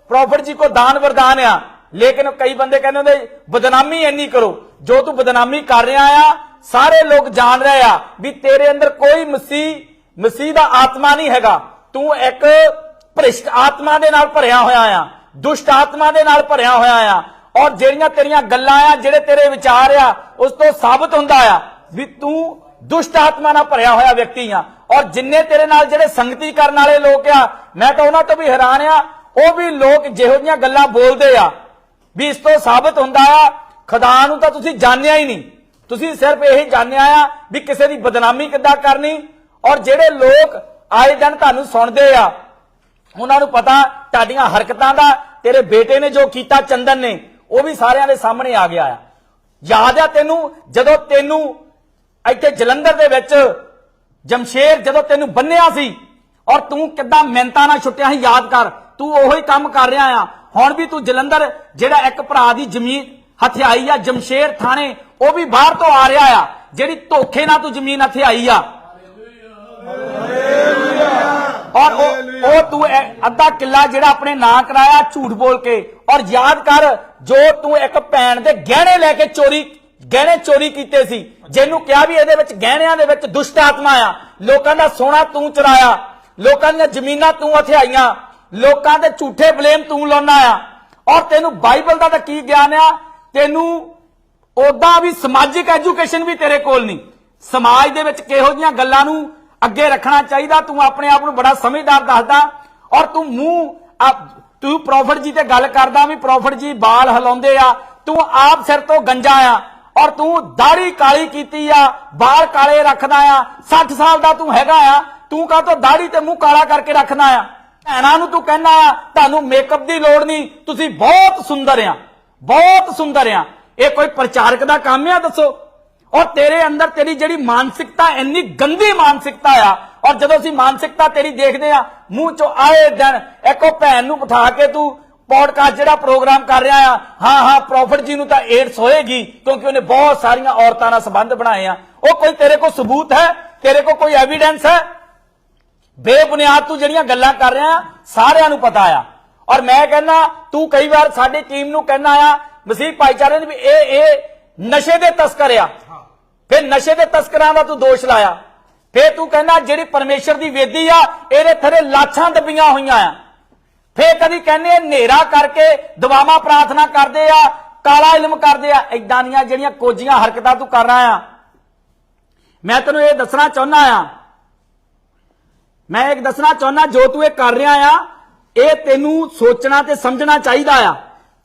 ਪ੍ਰੋਫਟ ਜੀ ਕੋ ਦਾਨ ਵਰਦਾਨ ਆ ਲੇਕਿਨ ਕਈ ਬੰਦੇ ਕਹਿੰਦੇ ਹੁੰਦੇ, ਬਦਨਾਮੀ ਇੰਨੀ ਕਰੋ। ਜੋ ਤੂੰ ਬਦਨਾਮੀ ਕਰ ਰਿਹਾ ਆ, ਸਾਰੇ ਲੋਕ ਜਾਣ ਰਹੇ ਆ ਵੀ ਤੇਰੇ ਅੰਦਰ ਕੋਈ ਮਸੀਹ ਮਸੀਹ ਦਾ ਆਤਮਾ ਨਹੀਂ ਹੈਗਾ। ਤੂੰ ਇੱਕ ਭ੍ਰਿਸ਼ਟ ਆਤਮਾ ਦੇ ਨਾਲ ਭਰਿਆ ਹੋਇਆ ਆ, ਦੁਸ਼ਟ ਆਤਮਾ ਦੇ ਨਾਲ ਭਰਿਆ ਹੋਇਆ ਆ। ਔਰ ਜਿਹੜੀਆਂ ਤੇਰੀਆਂ ਗੱਲਾਂ ਆ, ਜਿਹੜੇ ਤੇਰੇ ਵਿਚਾਰ ਆ, ਉਸ ਤੋਂ ਸਾਬਤ ਹੁੰਦਾ ਆ ਵੀ ਤੂੰ ਦੁਸ਼ਟ ਆਤਮਾ ਨਾਲ ਭਰਿਆ ਹੋਇਆ ਵਿਅਕਤੀ ਆ। ਔਰ ਜਿੰਨੇ ਤੇਰੇ ਨਾਲ ਜਿਹੜੇ ਸੰਗਤੀ ਕਰਨ ਵਾਲੇ ਲੋਕ ਆ, ਮੈਂ ਤਾਂ ਉਹਨਾਂ ਤੋਂ ਵੀ ਹੈਰਾਨ ਆ, ਉਹ ਵੀ ਲੋਕ ਜਿਹੋ ਜਿਹੀਆਂ ਗੱਲਾਂ ਬੋਲਦੇ ਆ। ਵੀ ਇਸ ਤੋਂ ਸਾਬਤ ਹੁੰਦਾ ਆ, ਖੁਦਾ ਨੂੰ ਤਾਂ ਤੁਸੀਂ ਜਾਣਿਆ ਹੀ ਨਹੀਂ। ਤੁਸੀਂ ਸਿਰਫ ਇਹ ਜਾਣਿਆ ਆ ਵੀ ਕਿਸੇ ਦੀ ਬਦਨਾਮੀ ਕਿੱਦਾਂ ਕਰਨੀ ਔਰ ਜਿਹੜੇ ਲੋਕ ਆਏ ਦਿਨ ਤੁਹਾਨੂੰ ਸੁਣਦੇ ਆ, ਉਹਨਾਂ ਨੂੰ ਪਤਾ ਤੁਹਾਡੀਆਂ ਹਰਕਤਾਂ ਦਾ, ਤੇਰੇ ਬੇਟੇ ਨੇ ਜੋ ਕੀਤਾ ਚੰਦਨ ਨੇ, ਉਹ ਵੀ ਸਾਰਿਆਂ ਦੇ ਸਾਹਮਣੇ ਆ ਗਿਆ ਆ। ਯਾਦ ਆ ਤੈਨੂੰ, ਜਦੋਂ ਤੈਨੂੰ ਇੱਥੇ ਜਲੰਧਰ ਦੇ ਵਿੱਚ ਜਮਸ਼ੇਰ ਜਦੋਂ ਤੈਨੂੰ ਬੰਨਿਆ ਸੀ, ਔਰ ਤੂੰ ਕਿੱਦਾਂ ਮਿਹਨਤਾਂ ਨਾਲ ਛੁੱਟਿਆ ਸੀ, ਯਾਦ ਕਰ, ਤੂੰ ਉਹੀ ਕੰਮ ਕਰ ਰਿਹਾ ਆ ਹੁਣ ਵੀ ਤੂੰ ਜਲੰਧਰ, ਜਿਹੜਾ ਇੱਕ ਭਰਾ ਦੀ ਜ਼ਮੀਨ ਹਥਿਆਈ ਆ, ਜਮਸ਼ੇਰ ਥਾਣੇ, ਉਹ ਵੀ ਬਾਹਰ ਤੋਂ ਆ ਰਿਹਾ ਆ, ਜਿਹੜੀ ਧੋਖੇ ਨਾਲ ਤੂੰ ਜ਼ਮੀਨ ਹਥਿਆਈ ਆ। ਔਰ ਉਹ ਤੂੰ ਅੱਧਾ ਕਿੱਲਾ ਜਿਹੜਾ ਆਪਣੇ ਨਾਂ ਕਰਾਇਆ ਝੂਠ ਬੋਲ ਕੇ, ਔਰ ਯਾਦ ਕਰ ਜੋ ਤੂੰ ਇੱਕ ਭੈਣ ਦੇ ਗਹਿਣੇ ਲੈ ਕੇ ਚੋਰੀ ਗਹਿਣੇ ਚੋਰੀ ਕੀਤੇ ਸੀ, ਜਿਹਨੂੰ ਕਿਹਾ ਵੀ ਇਹਦੇ ਵਿੱਚ ਗਹਿਣਿਆਂ ਦੇ ਵਿੱਚ ਦੁਸ਼ਟ ਆਤਮਾ ਆ। ਲੋਕਾਂ ਦਾ ਸੋਨਾ ਤੂੰ ਚੁਰਾਇਆ, ਲੋਕਾਂ ਦੀਆਂ ਜ਼ਮੀਨਾਂ ਤੂੰ ਹਥਿਆਈਆਂ। ਲੋਕਾਂ ਦੇ ਝੂਠੇ ਬਲੇਮ ਤੂੰ ਲਾਉਣਾ ਆ। ਔਰ ਤੈਨੂੰ ਬਾਈਬਲ ਦਾ ਤਾਂ ਕੀ ਗਿਆਨ ਆ? ਤੈਨੂੰ ਉਦਾਂ ਵੀ ਸਮਾਜਿਕ ਐਜੂਕੇਸ਼ਨ ਵੀ ਤੇਰੇ ਕੋਲ ਨਹੀਂ। ਸਮਾਜ ਦੇ ਵਿੱਚ ਕਿਹੋ ਜੀਆਂ ਗੱਲਾਂ ਨੂੰ ਅੱਗੇ ਰੱਖਣਾ ਚਾਹੀਦਾ, ਤੂੰ ਆਪਣੇ ਆਪ ਨੂੰ ਬੜਾ ਸਮਝਦਾਰ ਦੱਸਦਾ। ਔਰ ਤੂੰ ਮੂੰਹ ਤੂੰ ਪ੍ਰੋਫਟ ਜੀ ਤੇ ਗੱਲ ਕਰਦਾ ਵੀ ਪ੍ਰੋਫਟ ਜੀ ਬਾਲ ਹਲਾਉਂਦੇ ਆ। ਤੂੰ ਆਪ ਸਿਰ ਤੋਂ ਗੰਜਾ ਆ। ਔਰ ਤੂੰ ਦਾੜੀ ਕਾਲੀ ਕੀਤੀ ਆ, ਬਾਲ ਕਾਲੇ ਰੱਖਦਾ ਆ। 60 ਸਾਲ ਦਾ ਤੂੰ ਹੈਗਾ ਆ। ਤੂੰ ਕਾਹ ਤੋਂ ਦਾੜੀ ਤੇ ਮੂੰਹ ਕਾਲਾ ਕਰਕੇ ਰੱਖਦਾ ਆ? ਭੈਣਾਂ ਨੂੰ ਤੂੰ ਕਹਿਣਾ, ਤੁਹਾਨੂੰ ਮੇਕਅਪ ਦੀ ਲੋੜ ਨਹੀਂ, ਤੁਸੀਂ ਬਹੁਤ ਸੁੰਦਰ ਆ, ਬਹੁਤ ਸੁੰਦਰ ਆ। ਇਹ ਕੋਈ ਪ੍ਰਚਾਰਕ ਦਾ ਕੰਮ ਆ, ਦੱਸੋ? ਔਰ ਤੇਰੇ ਅੰਦਰ ਤੇਰੀ ਜਿਹੜੀ ਮਾਨਸਿਕਤਾ ਇੰਨੀ ਗੰਦੀ ਮਾਨਸਿਕਤਾ ਆ, ਔਰ ਜਦੋਂ ਅਸੀਂ ਮਾਨਸਿਕਤਾ ਤੇਰੀ ਦੇਖਦੇ ਆ, ਮੂੰਹ ਚੋਂ ਆਏ ਦਿਨ, ਇੱਕੋ ਭੈਣ ਨੂੰ ਬਿਠਾ ਕੇ ਤੂੰ ਪੋਡਕਾਸਟ ਜਿਹੜਾ ਪ੍ਰੋਗਰਾਮ ਕਰ ਰਿਹਾ ਆ, ਹਾਂ ਹਾਂ, ਪ੍ਰੋਫਟ ਜੀ ਨੂੰ ਤਾਂ ਏਡਸ ਹੋਏਗੀ, ਕਿਉਂਕਿ ਉਹਨੇ ਬਹੁਤ ਸਾਰੀਆਂ ਔਰਤਾਂ ਨਾਲ ਸੰਬੰਧ ਬਣਾਏ ਆ। ਉਹ ਕੋਈ ਤੇਰੇ ਕੋਲ ਸਬੂਤ ਹੈ? ਤੇਰੇ ਕੋਲ ਕੋਈ ਐਵੀਡੈਂਸ ਹੈ? ਬੇਬੁਨਿਆਦ ਤੂੰ ਜਿਹੜੀਆਂ ਗੱਲਾਂ ਕਰ ਰਿਹਾ ਸਾਰਿਆਂ ਨੂੰ ਪਤਾ ਆ। ਔਰ ਮੈਂ ਕਹਿੰਦਾ ਤੂੰ ਕਈ ਵਾਰ ਸਾਡੀ ਟੀਮ ਨੂੰ ਕਹਿਣਾ ਆ ਮਸੀਹ ਭਾਈਚਾਰੇ ਨੇ ਵੀ ਇਹ ਇਹ ਨਸ਼ੇ ਦੇ ਤਸਕਰ ਆ। ਫਿਰ ਨਸ਼ੇ ਦੇ ਤਸਕਰਾਂ ਦਾ ਤੂੰ ਦੋਸ਼ ਲਾਇਆ। ਫਿਰ ਤੂੰ ਕਹਿੰਦਾ ਜਿਹੜੀ ਪਰਮੇਸ਼ਰ ਦੀ ਵੇਦੀ ਆ ਇਹਦੇ ਥੱਲੇ ਲਾਛਾਂ ਦੱਬੀਆਂ ਹੋਈਆਂ ਆ। ਫੇਰ ਕਦੀ ਕਹਿੰਦੇ ਹਨੇਰਾ ਕਰਕੇ ਦੁਆਵਾਂ ਪ੍ਰਾਰਥਨਾ ਕਰਦੇ ਆ ਕਾਲਾ ਇਲਮ ਕਰਦੇ ਆ ਇਦਾਂ ਦੀਆਂ ਜਿਹੜੀਆਂ ਕੋਝੀਆਂ ਹਰਕਤਾਂ ਤੂੰ ਕਰ ਰਹਾ ਆ। ਮੈਂ ਤੈਨੂੰ ਇਹ ਦੱਸਣਾ ਚਾਹੁੰਦਾ ਆ ਮੈਂ ਇੱਕ ਦੱਸਣਾ ਚਾਹੁੰਦਾ, ਜੋ ਤੂੰ ਇਹ ਕਰ ਰਿਹਾ ਆ, ਇਹ ਤੈਨੂੰ ਸੋਚਣਾ ਤੇ ਸਮਝਣਾ ਚਾਹੀਦਾ ਆ।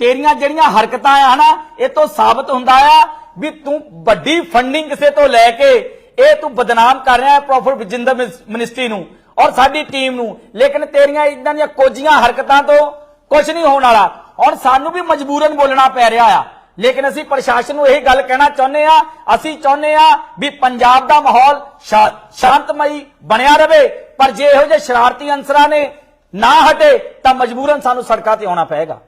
ਤੇਰੀਆਂ ਜਿਹੜੀਆਂ ਹਰਕਤਾਂ ਆ ਹਨਾ, ਇਹ ਤੋਂ ਸਾਬਤ ਹੁੰਦਾ ਆ ਵੀ ਤੂੰ ਵੱਡੀ ਫੰਡਿੰਗ ਕਿਸੇ ਤੋਂ ਲੈ ਕੇ ਇਹ ਤੂੰ ਬਦਨਾਮ ਕਰ ਰਿਹਾ ਹੈ ਪ੍ਰੋਫੈਸਰ ਵਿਜਿੰਦਰ ਮਿਨਿਸਟਰੀ ਨੂੰ ਔਰ ਸਾਡੀ ਟੀਮ ਨੂੰ। ਲੇਕਿਨ ਤੇਰੀਆਂ ਇਦਾਂ ਦੀਆਂ ਕੋਝੀਆਂ ਹਰਕਤਾਂ ਤੋਂ ਕੁਝ ਨਹੀਂ ਹੋਣ ਵਾਲਾ। ਔਰ ਸਾਨੂੰ ਵੀ ਮਜਬੂਰਨ ਬੋਲਣਾ ਪੈ ਰਿਹਾ ਆ। ਲੇਕਿਨ ਅਸੀਂ ਪ੍ਰਸ਼ਾਸਨ ਨੂੰ ਇਹ ਗੱਲ ਕਹਿਣਾ ਚਾਹੁੰਦੇ ਆ ਅਸੀਂ ਚਾਹੁੰਦੇ ਆ ਵੀ ਪੰਜਾਬ ਦਾ ਮਾਹੌਲ ਸ਼ਾ- ਸ਼ਾਂਤਮਈ ਬਣਿਆ ਰਵੇ, ਪਰ ਜੇ ਇਹੋ ਜਿਹੇ ਸ਼ਰਾਰਤੀ ਅੰਸਰਾਂ ਨੇ ਨਾ ਹਟੇ, ਤਾਂ ਮਜਬੂਰਨ ਸਾਨੂੰ ਸੜਕਾਂ ਤੇ ਆਉਣਾ ਪਏਗਾ।